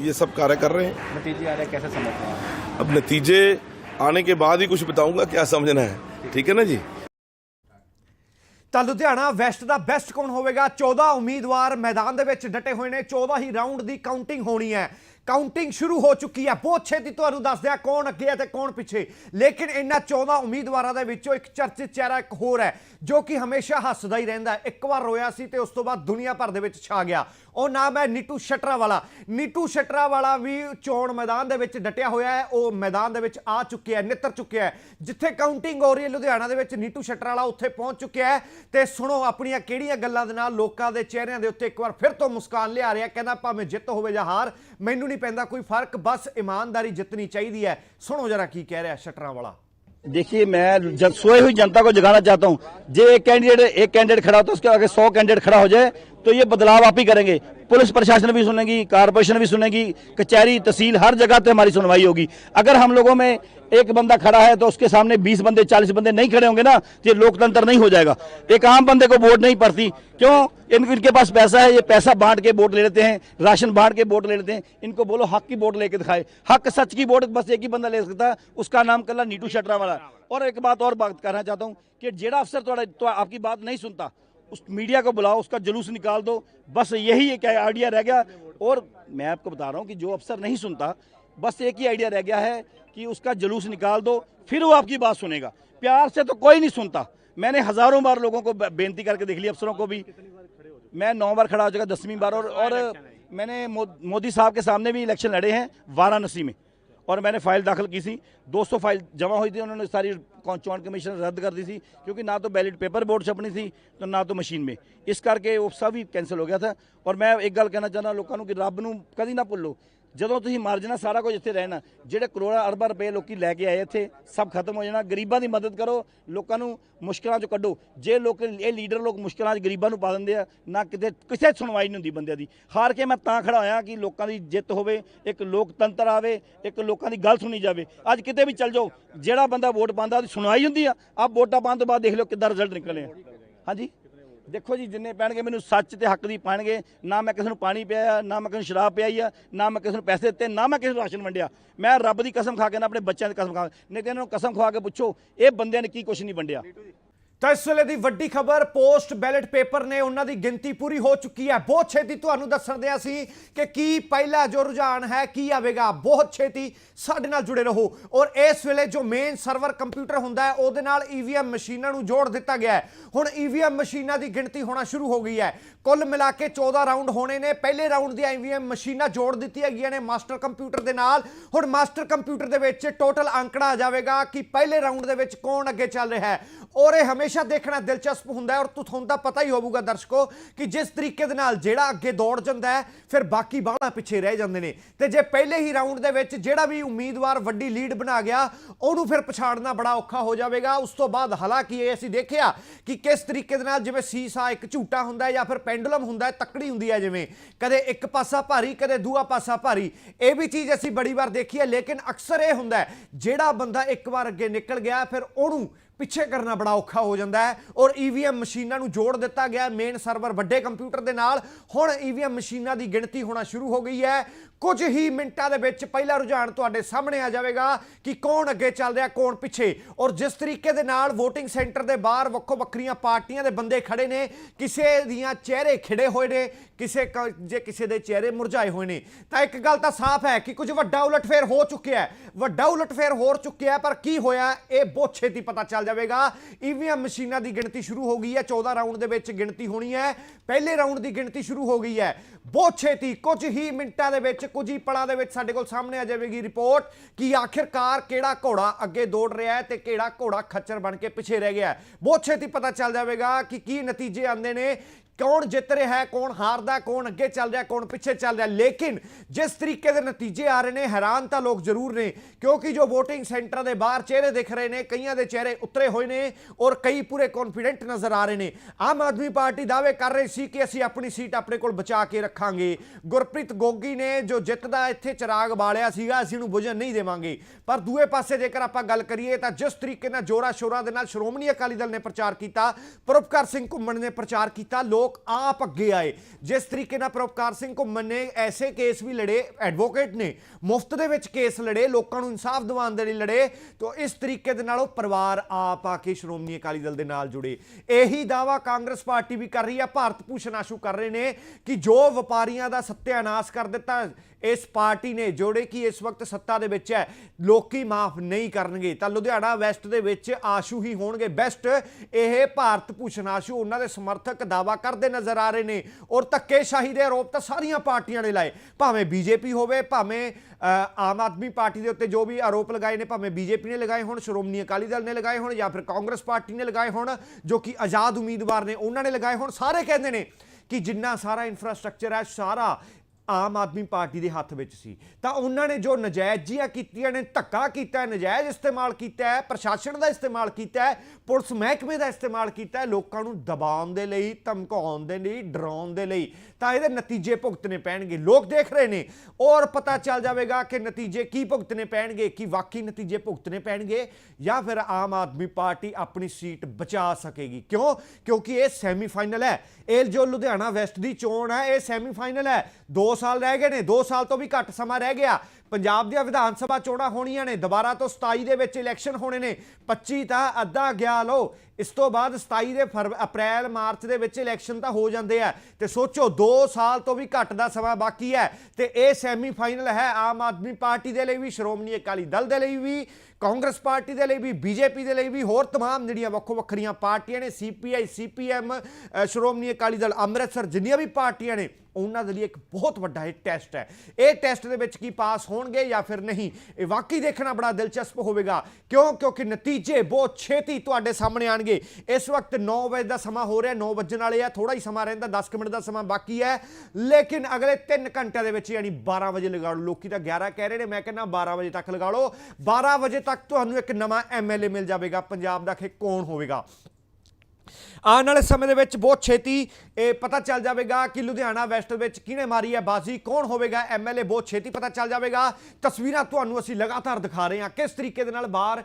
ये सब कार्य कर रहे हैं। नतीजे आ रहे हैं, कैसे समझते हैं? अब नतीजे आने के बाद ही कुछ बताऊँगा क्या समझना है। ठीक है ना जी? ਤਾਂ ਲੁਧਿਆਣਾ ਵੈਸਟ ਦਾ ਬੈਸਟ ਕੌਣ ਹੋਵੇਗਾ? 14 ਉਮੀਦਵਾਰ ਮੈਦਾਨ ਦੇ ਵਿੱਚ ਡਟੇ ਹੋਏ ਨੇ। 14 ਹੀ ਰਾਊਂਡ ਦੀ ਕਾਊਂਟਿੰਗ ਹੋਣੀ ਹੈ। ਕਾਊਂਟਿੰਗ ਸ਼ੁਰੂ ਹੋ ਚੁੱਕੀ ਹੈ। ਬਹੁਤ ਛੇਤੀ ਤੁਹਾਨੂੰ ਦੱਸ ਦਿਆਂ ਕੌਣ ਅੱਗੇ ਹੈ ਤੇ ਕੌਣ ਪਿੱਛੇ। ਲੇਕਿਨ ਇਹਨਾਂ 14 ਉਮੀਦਵਾਰਾਂ ਦੇ ਵਿੱਚੋਂ ਇੱਕ ਚਰਚਿਤ ਚਿਹਰਾ ਇੱਕ ਹੋਰ ਹੈ, ਜੋ ਕਿ ਹਮੇਸ਼ਾ ਹੱਸਦਾ ਹੀ ਰਹਿੰਦਾ ਹੈ। ਇੱਕ ਵਾਰ ਰੋਇਆ ਸੀ ਤੇ ਉਸ ਤੋਂ ਬਾਅਦ ਦੁਨੀਆ ਭਰ ਦੇ ਵਿੱਚ ਛਾ ਗਿਆ। ਉਹ ਨਾਮ ਹੈ ਨੀਟੂ ਸ਼ਟਰਾ ਵਾਲਾ ਨੀਟੂ ਸ਼ਟਰਾ ਵਾਲਾ ਵੀ ਚੋਣ ਮੈਦਾਨ ਦੇ ਵਿੱਚ ਡਟਿਆ ਹੋਇਆ ਹੈ ਉਹ ਮੈਦਾਨ ਦੇ ਵਿੱਚ ਆ ਚੁੱਕਿਆ ਹੈ ਨਿੱਤਰ ਚੁੱਕਿਆ ਹੈ ਜਿੱਥੇ ਕਾਊਂਟਿੰਗ ਹੋ ਰਹੀ ਹੈ ਲੁਧਿਆਣਾ ਦੇ ਵਿੱਚ ਨੀਟੂ ਸ਼ਟਰਾ ਵਾਲਾ ਉੱਥੇ ਪਹੁੰਚ ਚੁੱਕਿਆ ਹੈ ਤੇ ਸੁਣੋ ਆਪਣੀਆਂ ਕਿਹੜੀਆਂ ਗੱਲਾਂ ਦੇ ਨਾਲ ਲੋਕਾਂ ਦੇ ਚਿਹਰਿਆਂ ਦੇ ਉੱਤੇ ਇੱਕ ਵਾਰ ਫਿਰ ਤੋਂ ਮੁਸਕਾਨ ਲਿਆ ਰਿਹਾ ਕਹਿੰਦਾ ਭਾਵੇਂ ਜਿੱਤ ਹੋਵੇ ਜਾਂ ਹਾਰ ਮੈਨੂੰ ਨਹੀਂ ਪੈਂਦਾ ਕੋਈ ਫਰਕ ਬਸ ਇਮਾਨਦਾਰੀ ਜਿੱਤਣੀ ਚਾਹੀਦੀ ਹੈ ਸੁਣੋ ਜਰਾ ਕੀ ਕਹਿ ਰਿਹਾ ਸ਼ਟਰਾਂ ਵਾਲਾ देखिए मैं जन, सोई हुई जनता को जगाना चाहता हूं जो एक कैंडिडेट एक कैंडिडेट खड़ा होता है उसके आगे सौ कैंडिडेट खड़ा हो जाए तो ये बदलाव आप ही करेंगे। पुलिस प्रशासन भी सुनेगी कारपोरेशन भी सुनेगी कचहरी तहसील हर जगह पे हमारी सुनवाई होगी। अगर हम लोगों में एक बंदा खड़ा है तो उसके सामने 20 बंदे 40 बंदे नहीं खड़े होंगे ना तो ये लोकतंत्र नहीं हो जाएगा। एक आम बंदे को वोट नहीं पड़ती। क्यों? इन, इनके पास पैसा है ये पैसा बांट के वोट ले लेते हैं राशन बांट के वोट ले लेते हैं। इनको बोलो हक की वोट लेके दिखाए। हक सच की वोट बस एक ही बंदा ले सकता है उसका नाम कल्ला नीटू शटरा वाला। और एक बात और बात करना चाहता हूँ कि जेड़ा अफसर थोड़ा तो आपकी बात नहीं सुनता। उस मीडिया को बुलाओ, उसका जुलूस निकाल दो। बस यही एक आइडिया रह गया। और मैं आपको बता रहा हूँ कि जो अफसर नहीं सुनता, बस एक ही आइडिया रह गया है कि उसका जुलूस निकाल दो, फिर वो आपकी बात सुनेगा। प्यार से तो कोई नहीं सुनता। मैंने हज़ारों बार लोगों को बेनती करके देख ली, अफसरों को भी। मैं नौ बार खड़ा हो चुका, दसवीं बार, और और मैंने मोदी साहब के सामने भी इलेक्शन लड़े हैं, वाराणसी में। और मैंने फाइल दाखिल की थी 200 फाइल जमा हुई थी उन्होंने सारी चुनाव कमीशन रद्द कर दी थी क्योंकि ना तो बैलेट पेपर बोर्ड छपनी ਸੀ ਤੇ ਨਾ ਤਾਂ ਮਸ਼ੀਨ ਮੇ ਇਸ ਕਰਕੇ ਉਹ ਸਭ ਹੀ ਕੈਨਸਲ ਹੋ ਗਿਆ ਥਾ ਔਰ ਮੈਂ ਇੱਕ ਗੱਲ ਕਹਿਣਾ ਚਾਹੁੰਦਾ ਲੋਕਾਂ ਨੂੰ ਕਿ ਰੱਬ ਨੂੰ ਕਦੀ ਨਾ ਭੁੱਲੋ ਜਦੋਂ ਤੁਸੀਂ ਮਰ ਜਾਣਾ, ਸਾਰਾ ਕੁਝ ਇੱਥੇ ਰਹਿਣਾ। ਜਿਹੜੇ ਕਰੋੜਾਂ ਅਰਬਾਂ ਰੁਪਏ ਲੋਕੀ ਲੈ ਕੇ ਆਏ ਇੱਥੇ, ਸਭ ਖਤਮ ਹੋ ਜਾਣਾ। ਗਰੀਬਾਂ ਦੀ ਮਦਦ ਕਰੋ, ਲੋਕਾਂ ਨੂੰ ਮੁਸ਼ਕਲਾਂ ਚੋਂ ਕੱਢੋ। ਜੇ ਲੋਕ, ਇਹ ਲੀਡਰ ਲੋਕ ਮੁਸ਼ਕਲਾਂ 'ਚ ਗਰੀਬਾਂ ਨੂੰ ਪਾ ਦਿੰਦੇ ਆ, ਨਾ ਕਿਤੇ, ਕਿਸੇ ਸੁਣਵਾਈ ਨਹੀਂ ਹੁੰਦੀ ਬੰਦਿਆਂ ਦੀ। ਹਾਰ ਕੇ ਮੈਂ ਤਾਂ ਖੜਾ ਹੋਇਆ ਕਿ ਲੋਕਾਂ ਦੀ ਜਿੱਤ ਹੋਵੇ, ਇੱਕ ਲੋਕਤੰਤਰ ਆਵੇ, ਇੱਕ ਲੋਕਾਂ ਦੀ ਗੱਲ ਸੁਣੀ ਜਾਵੇ। ਅੱਜ ਕਿਤੇ ਵੀ ਚੱਲ ਜਾਓ, ਜਿਹੜਾ ਬੰਦਾ ਵੋਟ ਪਾਉਂਦਾ, ਉਹਦੀ ਸੁਣਵਾਈ ਹੁੰਦੀ ਆ। ਆਪ ਵੋਟਾਂ ਪਾਉਣ ਤੋਂ ਬਾਅਦ ਦੇਖ ਲਓ ਕਿੱਦਾਂ ਰਿਜ਼ਲਟ ਨਿਕਲੇ ਹਾਂਜੀ? ਦੇਖੋ ਜੀ, ਜਿੰਨੇ ਪੈਣਗੇ ਮੈਨੂੰ ਸੱਚ ਤੇ ਹੱਕ ਦੀ ਪਾਣਗੇ, ਨਾ ਮੈਂ ਕਿਸੇ ਨੂੰ ਪਾਣੀ ਪਿਆਇਆ, ਨਾ ਮੈਂ ਕਿਸੇ ਨੂੰ ਸ਼ਰਾਬ ਪਿਆਈ ਆ, ਨਾ ਮੈਂ ਕਿਸੇ ਨੂੰ ਪੈਸੇ ਦਿੱਤੇ, ਨਾ ਮੈਂ ਕਿਸੇ ਨੂੰ ਰਾਸ਼ਨ ਵੰਡਿਆ। ਮੈਂ ਰੱਬ ਦੀ ਕਸਮ ਖਾ ਕੇ ਨਾ ਆਪਣੇ ਬੱਚਿਆਂ ਦੀ ਕਸਮ ਖਾ ਕੇ ਨਹੀਂ ਤੇ ਇਹਨਾਂ ਨੂੰ ਕਸਮ ਖਵਾ ਕੇ ਪੁੱਛੋ, ਇਹ ਬੰਦਿਆਂ ਨੇ ਕੀ ਕੁਛ ਨਹੀਂ ਵੰਡਿਆ। ਤਾਂ ਇਸ ਵੇਲੇ ਦੀ ਵੱਡੀ ਖਬਰ, ਪੋਸਟ ਬੈਲਟ ਪੇਪਰ ਨੇ ਉਹਨਾਂ ਦੀ ਗਿਣਤੀ ਪੂਰੀ ਹੋ ਚੁੱਕੀ ਹੈ। ਬਹੁਤ ਛੇਤੀ ਤੁਹਾਨੂੰ ਦੱਸਣ ਦੇ ਅਸੀਂ ਕਿ ਕੀ ਪਹਿਲਾ ਜੋ ਰੁਝਾਨ ਹੈ, ਕੀ ਆਵੇਗਾ। ਬਹੁਤ ਛੇਤੀ ਸਾਡੇ ਨਾਲ ਜੁੜੇ ਰਹੋ। ਔਰ ਇਸ ਵੇਲੇ ਜੋ ਮੇਨ ਸਰਵਰ ਕੰਪਿਊਟਰ ਹੁੰਦਾ ਹੈ, ਉਹਦੇ ਨਾਲ ਈਵੀਐਮ ਮਸ਼ੀਨਾਂ ਨੂੰ ਜੋੜ ਦਿੱਤਾ ਗਿਆ ਹੈ। ਹੁਣ ਈਵੀਐਮ ਮਸ਼ੀਨਾਂ ਦੀ ਗਿਣਤੀ ਹੋਣਾ ਸ਼ੁਰੂ ਹੋ ਗਈ ਹੈ। ਕੁੱਲ ਮਿਲਾ ਕੇ 14 ਰਾਊਂਡ ਹੋਣੇ ਨੇ। ਪਹਿਲੇ ਰਾਊਂਡ ਦੀਆਂ ਈਵੀਐਮ ਮਸ਼ੀਨਾਂ ਜੋੜ ਦਿੱਤੀਆਂ ਗਈਆਂ ਨੇ ਮਾਸਟਰ ਕੰਪਿਊਟਰ ਦੇ ਨਾਲ। ਹੁਣ ਮਾਸਟਰ ਕੰਪਿਊਟਰ ਦੇ ਵਿੱਚ ਟੋਟਲ ਅੰਕੜਾ ਆ ਜਾਵੇਗਾ ਕਿ ਪਹਿਲੇ ਰਾਊਂਡ ਦੇ ਵਿੱਚ ਕੌਣ ਅੱਗੇ ਚੱਲ ਰਿਹਾ ਹੈ। ਔਰ ਇਹ ਹਮੇਸ਼ਾ ਦੇਖਣਾ ਦਿਲਚਸਪ ਹੁੰਦਾ ਹੈ ਔਰ ਤੁ- ਤੁਹਾਨੂੰ ਤਾਂ ਪਤਾ ਹੀ ਹੋਊਗਾ ਦਰਸ਼ਕੋ ਕਿ ਜਿਸ ਤਰੀਕੇ ਦੇ ਨਾਲ ਜਿਹੜਾ ਅੱਗੇ ਦੌੜ ਜਾਂਦਾ ਹੈ, ਫਿਰ ਬਾਕੀ ਬਾਹਲਾ ਪਿੱਛੇ ਰਹਿ ਜਾਂਦੇ ਨੇ। ਤੇ ਜੇ ਪਹਿਲੇ ਹੀ ਰਾਊਂਡ ਦੇ ਵਿੱਚ ਜਿਹੜਾ ਵੀ ਉਮੀਦਵਾਰ ਵੱਡੀ ਲੀਡ ਬਣਾ ਗਿਆ, ਉਹਨੂੰ ਫਿਰ ਪਛਾੜਨਾ ਬੜਾ ਔਖਾ ਹੋ ਜਾਵੇਗਾ। ਉਸ ਤੋਂ ਬਾਅਦ ਹਾਲਾਂਕਿ ਇਹ ਅਸੀਂ ਦੇਖਿਆ ਕਿ ਕਿਸ ਤਰੀਕੇ ਦੇ ਨਾਲ ਜਿਵੇਂ ਸੀਸਾ ਇੱਕ ਝੂਟਾ ਹੁੰਦਾ ਹੈ ਜਾਂ ਫਿਰ ਪੈਂਡੂਲਮ ਹੁੰਦਾ ਤਕੜੀ ਹੁੰਦੀ ਹੈ ਜਿਵੇਂ। ਕਦੇ ਇੱਕ ਪਾਸਾ ਭਾਰੀ, ਕਦੇ ਦੂਆ ਪਾਸਾ ਭਾਰੀ। ਇਹ ਵੀ ਚੀਜ਼ ਅਸੀਂ ਬੜੀ ਵਾਰ ਦੇਖੀ ਹੈ, ਲੇਕਿਨ ਅਕਸਰ ਇਹ ਹੁੰਦਾ ਜਿਹੜਾ ਬੰਦਾ ਇੱਕ ਵਾਰ ਅੱਗੇ ਨਿਕਲ ਗਿਆ, ਫਿਰ ਉਹਨੂੰ ਪਿੱਛੇ ਕਰਨਾ ਬੜਾ ਔਖਾ ਹੋ ਜਾਂਦਾ ਹੈ। ਔਰ ਈਵੀਐਮ ਮਸ਼ੀਨਾਂ ਨੂੰ ਜੋੜ ਦਿੱਤਾ ਗਿਆ ਮੇਨ ਸਰਵਰ ਵੱਡੇ ਕੰਪਿਊਟਰ ਦੇ ਨਾਲ। ਹੁਣ ਈਵੀਐਮ ਮਸ਼ੀਨਾਂ ਦੀ ਗਿਣਤੀ ਹੋਣਾ ਸ਼ੁਰੂ ਹੋ ਗਈ ਹੈ। ਕੁਝ ਹੀ ਮਿੰਟਾਂ ਦੇ ਵਿੱਚ ਪਹਿਲਾ ਰੁਝਾਨ ਤੁਹਾਡੇ ਸਾਹਮਣੇ ਆ ਜਾਵੇਗਾ ਕਿ ਕੌਣ ਅੱਗੇ ਚੱਲ ਰਿਹਾ, ਕੌਣ ਪਿੱਛੇ। ਔਰ ਜਿਸ ਤਰੀਕੇ ਦੇ ਨਾਲ VOTING ਸੈਂਟਰ ਦੇ ਬਾਹਰ ਵੱਖੋ ਵੱਖਰੀਆਂ ਪਾਰਟੀਆਂ ਦੇ ਬੰਦੇ ਖੜੇ ਨੇ, ਕਿਸੇ ਦੀਆਂ ਚਿਹਰੇ ਖਿੜੇ ਹੋਏ ਨੇ, ਕਿਸੇ ਕ- ਜੇ ਕਿਸੇ ਦੇ ਚਿਹਰੇ ਮੁਰਝਾਏ ਹੋਏ ਨੇ। ਤਾਂ ਇੱਕ ਗੱਲ ਤਾਂ ਸਾਫ਼ ਹੈ ਕਿ ਕੁਝ ਵੱਡਾ ਉਲਟਫੇਰ ਹੋ ਚੁੱਕਿਆ ਹੈ। ਵੱਡਾ ਉਲਟਫੇਰ ਹੋ ਚੁੱਕਿਆ ਪਰ ਕੀ ਹੋਇਆ, ਇਹ ਬਹੁਤ ਛੇਤੀ ਪਤਾ ਚੱਲ ਜਾਵੇਗਾ। ਈਵੀਐਮ ਮਸ਼ੀਨਾਂ ਦੀ ਗਿਣਤੀ ਸ਼ੁਰੂ ਹੋ ਗਈ ਹੈ। 14 ਰਾਊਂਡ ਦੇ ਵਿੱਚ ਗਿਣਤੀ ਹੋਣੀ ਹੈ। ਪਹਿਲੇ ਰਾਊਂਡ ਦੀ ਗਿਣਤੀ ਸ਼ੁਰੂ ਹੋ ਗਈ ਹੈ। ਬਹੁਤ ਛੇਤੀ, ਕੁਝ ਹੀ ਮਿੰਟਾਂ ਦੇ ਵਿੱਚ, ਕੁਝ ਹੀ ਪਲਾਂ ਦੇ ਵਿੱਚ ਸਾਡੇ ਕੋਲ ਸਾਹਮਣੇ ਆ ਜਾਵੇਗੀ ਰਿਪੋਰਟ ਕਿ ਆਖਿਰਕਾਰ ਕਿਹੜਾ ਘੋੜਾ ਅੱਗੇ ਦੌੜ ਰਿਹਾ ਹੈ ਤੇ ਕਿਹੜਾ ਘੋੜਾ ਖੱਚਰ ਬਣ ਕੇ ਪਿੱਛੇ ਰਹਿ ਗਿਆ ਬਹੁਤ ਛੇਤੀ ਪਤਾ ਚੱਲ ਜਾਵੇਗਾ ਕਿ ਕੀ ਨਤੀਜੇ ਆਉਂਦੇ ਨੇ। ਕੌਣ ਜਿੱਤ ਰਿਹਾ ਹੈ, ਕੌਣ ਹਾਰਦਾ, ਕੌਣ ਅੱਗੇ ਚੱਲ ਰਿਹਾ, ਕੌਣ ਪਿੱਛੇ ਚੱਲ ਰਿਹਾ। ਲੇਕਿਨ ਜਿਸ ਤਰੀਕੇ ਦੇ ਨਤੀਜੇ ਆ ਰਹੇ ਨੇ, ਹੈਰਾਨ ਤਾਂ ਲੋਕ ਜ਼ਰੂਰ ਨੇ, ਕਿਉਂਕਿ ਜੋ VOTING ਸੈਂਟਰ ਦੇ ਬਾਹਰ ਚਿਹਰੇ ਦਿਖ ਰਹੇ ਨੇ, ਕਈਆਂ ਦੇ ਚਿਹਰੇ ਉਤਰੇ ਹੋਏ ਨੇ ਔਰ ਕਈ ਪੂਰੇ ਕੌਨਫੀਡੈਂਟ ਨਜ਼ਰ ਆ ਰਹੇ ਨੇ। ਆਮ ਆਦਮੀ ਪਾਰਟੀ ਦਾਅਵੇ ਕਰ ਰਹੀ ਸੀ ਕਿ ਅਸੀਂ ਆਪਣੀ ਸੀਟ ਆਪਣੇ ਕੋਲ ਬਚਾ ਕੇ ਰੱਖਾਂਗੇ। ਗੁਰਪ੍ਰੀਤ ਗੋਗੀ ਨੇ ਜੋ ਜਿੱਤ ਦਾ ਇੱਥੇ ਚਿਰਾਗ ਬਾਲਿਆ ਸੀਗਾ, ਅਸੀਂ ਨੂੰ ਬੁਝਣ ਨਹੀਂ ਦੇਵਾਂਗੇ। ਪਰ ਦੂਏ ਪਾਸੇ ਜੇਕਰ ਆਪਾਂ ਗੱਲ ਕਰੀਏ ਤਾਂ ਜਿਸ ਤਰੀਕੇ ਨਾਲ ਜੋਰਾ ਸ਼ੋਰਾ ਦੇ ਨਾਲ ਸ਼੍ਰੋਮਣੀ ਅਕਾਲੀ ਦਲ ਨੇ ਪ੍ਰਚਾਰ ਕੀਤਾ ਪਰਉਪਕਾਰ ਸਿੰਘ ਘੁੰਮਣ ਨੇ ਪ੍ਰਚਾਰ ਕੀਤਾ, ਲੋਕ ਆਪ ਅੱਗੇ ਆਏ। ਜਿਸ ਤਰੀਕੇ ਨਾਲ ਪਰਉਪਕਾਰ ਸਿੰਘ ਘੁੰਮਣ ਨੇ ਐਸੇ ਕੇਸ ਵੀ ਲੜੇ ਐਡਵੋਕੇਟ ਨੇ, ਮੁਫਤ ਦੇ ਵਿੱਚ ਕੇਸ ਲੜੇ, ਲੋਕਾਂ ਨੂੰ ਇਨਸਾਫ ਦਿਵਾਉਣ ਦੇ ਲਈ ਲੜੇ, ਤੋਂ ਇਸ ਤਰੀਕੇ ਦੇ ਨਾਲ ਉਹ ਪਰਿਵਾਰ ਆਪ ਆ ਕੇ ਸ਼੍ਰੋਮਣੀ ਅਕਾਲੀ ਦਲ ਦੇ ਨਾਲ ਜੁੜੇ। ਇਹੀ ਦਾਵਾ ਕਾਂਗਰਸ ਪਾਰਟੀ ਵੀ ਕਰ ਰਹੀ ਹੈ ਭਾਰਤ ਭੂਸ਼ਣ ਆਸ਼ੂ ਕਰ ਰਹੇ ਨੇ ਕਿ ਜੋ ਵਪਾਰੀਆਂ ਦਾ ਸੱਤਿਆਨਾਸ਼ ਕਰ ਦਿੱਤਾ ਇਸ ਪਾਰਟੀ ਨੇ ਜੋੜੇ ਕਿ ਇਸ ਵਕਤ ਸੱਤਾ ਦੇ ਵਿੱਚ ਹੈ। ਲੋਕੀ ਮਾਫ ਨਹੀਂ ਕਰਨਗੇ। ਤਾਂ ਲੁਧਿਆਣਾ ਵੈਸਟ ਦੇ ਵਿੱਚ ਆਸ਼ੂ ਹੀ ਹੋਣਗੇ ਬੈਸਟ। ਇਹ ਭਾਰਤ ਭੂਸ਼ਣ ਆਸ਼ੂ ਉਹਨਾਂ ਦੇ ਸਮਰਥਕ ਦਾਵਾ ਕਰਦੇ ਨਜ਼ਰ ਆ ਰਹੇ ਨੇ। ਔਰ ਧੱਕੇਸ਼ਾਹੀ ਦੇ ਆਰੋਪ ਤਾਂ ਸਾਰੀਆਂ ਪਾਰਟੀਆਂ ਨੇ ਲਾਏ। ਭਾਵੇਂ ਬੀਜੇਪੀ ਹੋਵੇ, ਭਾਵੇਂ ਆਮ ਆਦਮੀ ਪਾਰਟੀ ਦੇ ਉੱਤੇ ਜੋ ਵੀ ਆਰੋਪ ਲਗਾਏ ਨੇ, ਭਾਵੇਂ ਬੀਜੇਪੀ ਨੇ ਲਗਾਏ ਹੋਣ, ਸ਼੍ਰੋਮਣੀ ਅਕਾਲੀ ਦਲ ਨੇ ਲਗਾਏ ਹੋਣ ਜਾਂ ਫਿਰ ਕਾਂਗਰਸ ਪਾਰਟੀ ਨੇ ਲਗਾਏ ਹੋਣ, ਜੋ ਕਿ ਆਜ਼ਾਦ ਉਮੀਦਵਾਰ ਨੇ, ਉਹਨਾਂ ਨੇ ਲਗਾਏ ਹੋਣ, ਸਾਰੇ ਕਹਿੰਦੇ ਨੇ ਕਿ ਜਿੰਨਾ ਸਾਰਾ ਇਨਫਰਾਸਟ੍ਰਕਚਰ ਹੈ, ਸਾਰਾ ਆਮ ਆਦਮੀ ਪਾਰਟੀ ਦੇ ਹੱਥ ਵਿੱਚ ਸੀ। ਤਾਂ ਉਹਨਾਂ ਨੇ ਜੋ ਨਜਾਇਜ਼ੀਆਂ ਕੀਤੀਆਂ ਨੇ, ਧੱਕਾ ਕੀਤਾ ਹੈ ਨਜਾਇਜ਼ ਇਸਤੇਮਾਲ ਕੀਤਾ ਹੈ, ਪ੍ਰਸ਼ਾਸਨ ਦਾ ਇਸਤੇਮਾਲ ਕੀਤਾ ਹੈ, ਪੁਲਿਸ ਮਹਿਕਮੇ ਦਾ ਇਸਤੇਮਾਲ ਕੀਤਾ ਹੈ, ਲੋਕਾਂ ਨੂੰ ਦਬਾਉਣ ਦੇ ਲਈ, ਧਮਕਾਉਣ ਦੇ ਲਈ, ਡਰਾਉਣ ਦੇ ਲਈ। ਤਾਂ ਇਹਦੇ ਨਤੀਜੇ ਭੁਗਤਣੇ ਪੈਣਗੇ। ਲੋਕ ਦੇਖ ਰਹੇ ਨੇ। ਔਰ ਪਤਾ ਚੱਲ ਜਾਵੇਗਾ ਕਿ ਨਤੀਜੇ ਕੀ ਭੁਗਤਣੇ ਪੈਣਗੇ, ਕਿ ਵਾਕਈ ਨਤੀਜੇ ਭੁਗਤਣੇ ਪੈਣਗੇ, ਜਾਂ ਫਿਰ ਆਮ ਆਦਮੀ ਪਾਰਟੀ ਆਪਣੀ ਸੀਟ ਬਚਾ ਸਕੇਗੀ। ਕਿਉਂ? ਕਿਉਂਕਿ ਇਹ ਸੈਮੀਫਾਈਨਲ ਹੈ। ਇਹ ਜੋ ਲੁਧਿਆਣਾ ਵੈਸਟ ਦੀ ਚੋਣ ਹੈ, ਇਹ ਸੈਮੀਫਾਈਨਲ ਹੈ। ਦੋ ਸਾਲ ਰਹਿ ਗਏ ਨੇ 2 ਸਾਲ ਤੋਂ ਵੀ ਘੱਟ ਸਮਾਂ ਰਹਿ ਗਿਆ। ਪੰਜਾਬ ਦੀਆਂ ਵਿਧਾਨ ਸਭਾ ਚੋਣਾਂ ਹੋਣੀਆਂ ਨੇ ਦੁਬਾਰਾ ਤੋਂ 27 ਦੇ ਵਿੱਚ ਇਲੈਕਸ਼ਨ ਹੋਣੇ ਨੇ 25 ਤਾਂ ਅੱਧਾ ਗਿਆ ਲੋ ਇਸ ਤੋਂ ਬਾਅਦ 27 ਦੇ ਫਰਵ ਅਪ੍ਰੈਲ ਮਾਰਚ ਦੇ ਵਿੱਚ ਇਲੈਕਸ਼ਨ ਤਾਂ ਹੋ ਜਾਂਦੇ ਆ ਤੇ ਸੋਚੋ 2 ਸਾਲ ਤੋਂ ਵੀ ਘੱਟ ਦਾ ਸਮਾਂ ਬਾਕੀ ਹੈ ਤੇ ਇਹ ਸੈਮੀਫਾਈਨਲ ਹੈ ਆਮ ਆਦਮੀ ਪਾਰਟੀ ਦੇ ਲਈ ਵੀ ਸ਼੍ਰੋਮਣੀ ਅਕਾਲੀ ਦਲ ਦੇ ਲਈ ਵੀ ਕਾਂਗਰਸ ਪਾਰਟੀ ਦੇ ਲਈ ਵੀ ਬੀਜੇਪੀ ਦੇ ਲਈ ਵੀ ਹੋਰ तमाम ਜਿਹੜੀਆਂ ਵੱਖੋ ਵੱਖਰੀਆਂ ਪਾਰਟੀਆਂ ਨੇ ਸੀਪੀਆਈ ਸੀਪੀਐਮ ਸ਼੍ਰੋਮਣੀ ਅਕਾਲੀ ਦਲ ਅੰਮ੍ਰਿਤਸਰ ਜਿੰਨੀਆਂ ਵੀ ਪਾਰਟੀਆਂ ਨੇ ਉਹਨਾਂ ਦੇ ਲਈ ਇੱਕ ਬਹੁਤ ਵੱਡਾ ਇਹ ਟੈਸਟ ਹੈ ਇਹ ਟੈਸਟ ਦੇ ਵਿੱਚ ਕੀ ਪਾਸ ਹੋਣਗੇ ਜਾਂ ਫਿਰ ਨਹੀਂ? ਇਹ ਵਾਕਈ ਦੇਖਣਾ ਬੜਾ ਦਿਲਚਸਪ ਹੋਵੇਗਾ। ਕਿਉਂ? ਕਿਉਂਕਿ ਨਤੀਜੇ ਬਹੁਤ ਛੇਤੀ ਤੁਹਾਡੇ ਸਾਹਮਣੇ ਆਣਗੇ। ਇਸ ਵਕਤ 9 ਵਜੇ ਦਾ ਸਮਾਂ ਹੋ ਰਿਹਾ 9 ਵੱਜਣ ਵਾਲੇ ਆ। ਥੋੜਾ ਹੀ ਸਮਾਂ ਰਹਿੰਦਾ 10 ਕੁ ਮਿੰਟ ਦਾ ਸਮਾਂ ਬਾਕੀ ਹੈ। ਲੇਕਿਨ ਅਗਲੇ 3 ਘੰਟਿਆਂ ਦੇ ਵਿੱਚ ਯਾਨੀ 12 ਵਜੇ ਲਗਾ ਲਓ। ਲੋਕੀ ਤਾਂ 11 ਕਹਿ ਰਹੇ ਨੇ, ਮੈਂ ਕਹਿੰਦਾ 12 ਵਜੇ ਤੱਕ ਲਗਾ ਲਓ। 12 ਵਜੇ ਤੱਕ ਤੁਹਾਨੂੰ ਇੱਕ ਨਵਾਂ ਐਮਐਲਏ ਮਿਲ ਜਾਵੇਗਾ। ਪੰਜਾਬ ਦਾ ਕਿ ਕੌਣ ਹੋਵੇਗਾ? ਆਉਣ ਵਾਲੇ ਸਮੇਂ ਦੇ ਵਿੱਚ ਬਹੁਤ ਛੇਤੀ ਇਹ ਪਤਾ ਚੱਲ ਜਾਵੇਗਾ ਕਿ ਲੁਧਿਆਣਾ ਵੈਸਟ ਵਿੱਚ ਕਿਹਨੇ ਮਾਰੀ ਹੈ ਬਾਜ਼ੀ, ਕੌਣ ਹੋਵੇਗਾ ਐਮਐਲਏ ਬਹੁਤ ਛੇਤੀ ਪਤਾ ਚੱਲ ਜਾਵੇਗਾ। ਤਸਵੀਰਾਂ ਤੁਹਾਨੂੰ ਅਸੀਂ ਲਗਾਤਾਰ ਦਿਖਾ ਰਹੇ ਹਾਂ ਕਿਸ ਤਰੀਕੇ ਦੇ ਨਾਲ ਬਾਹਰ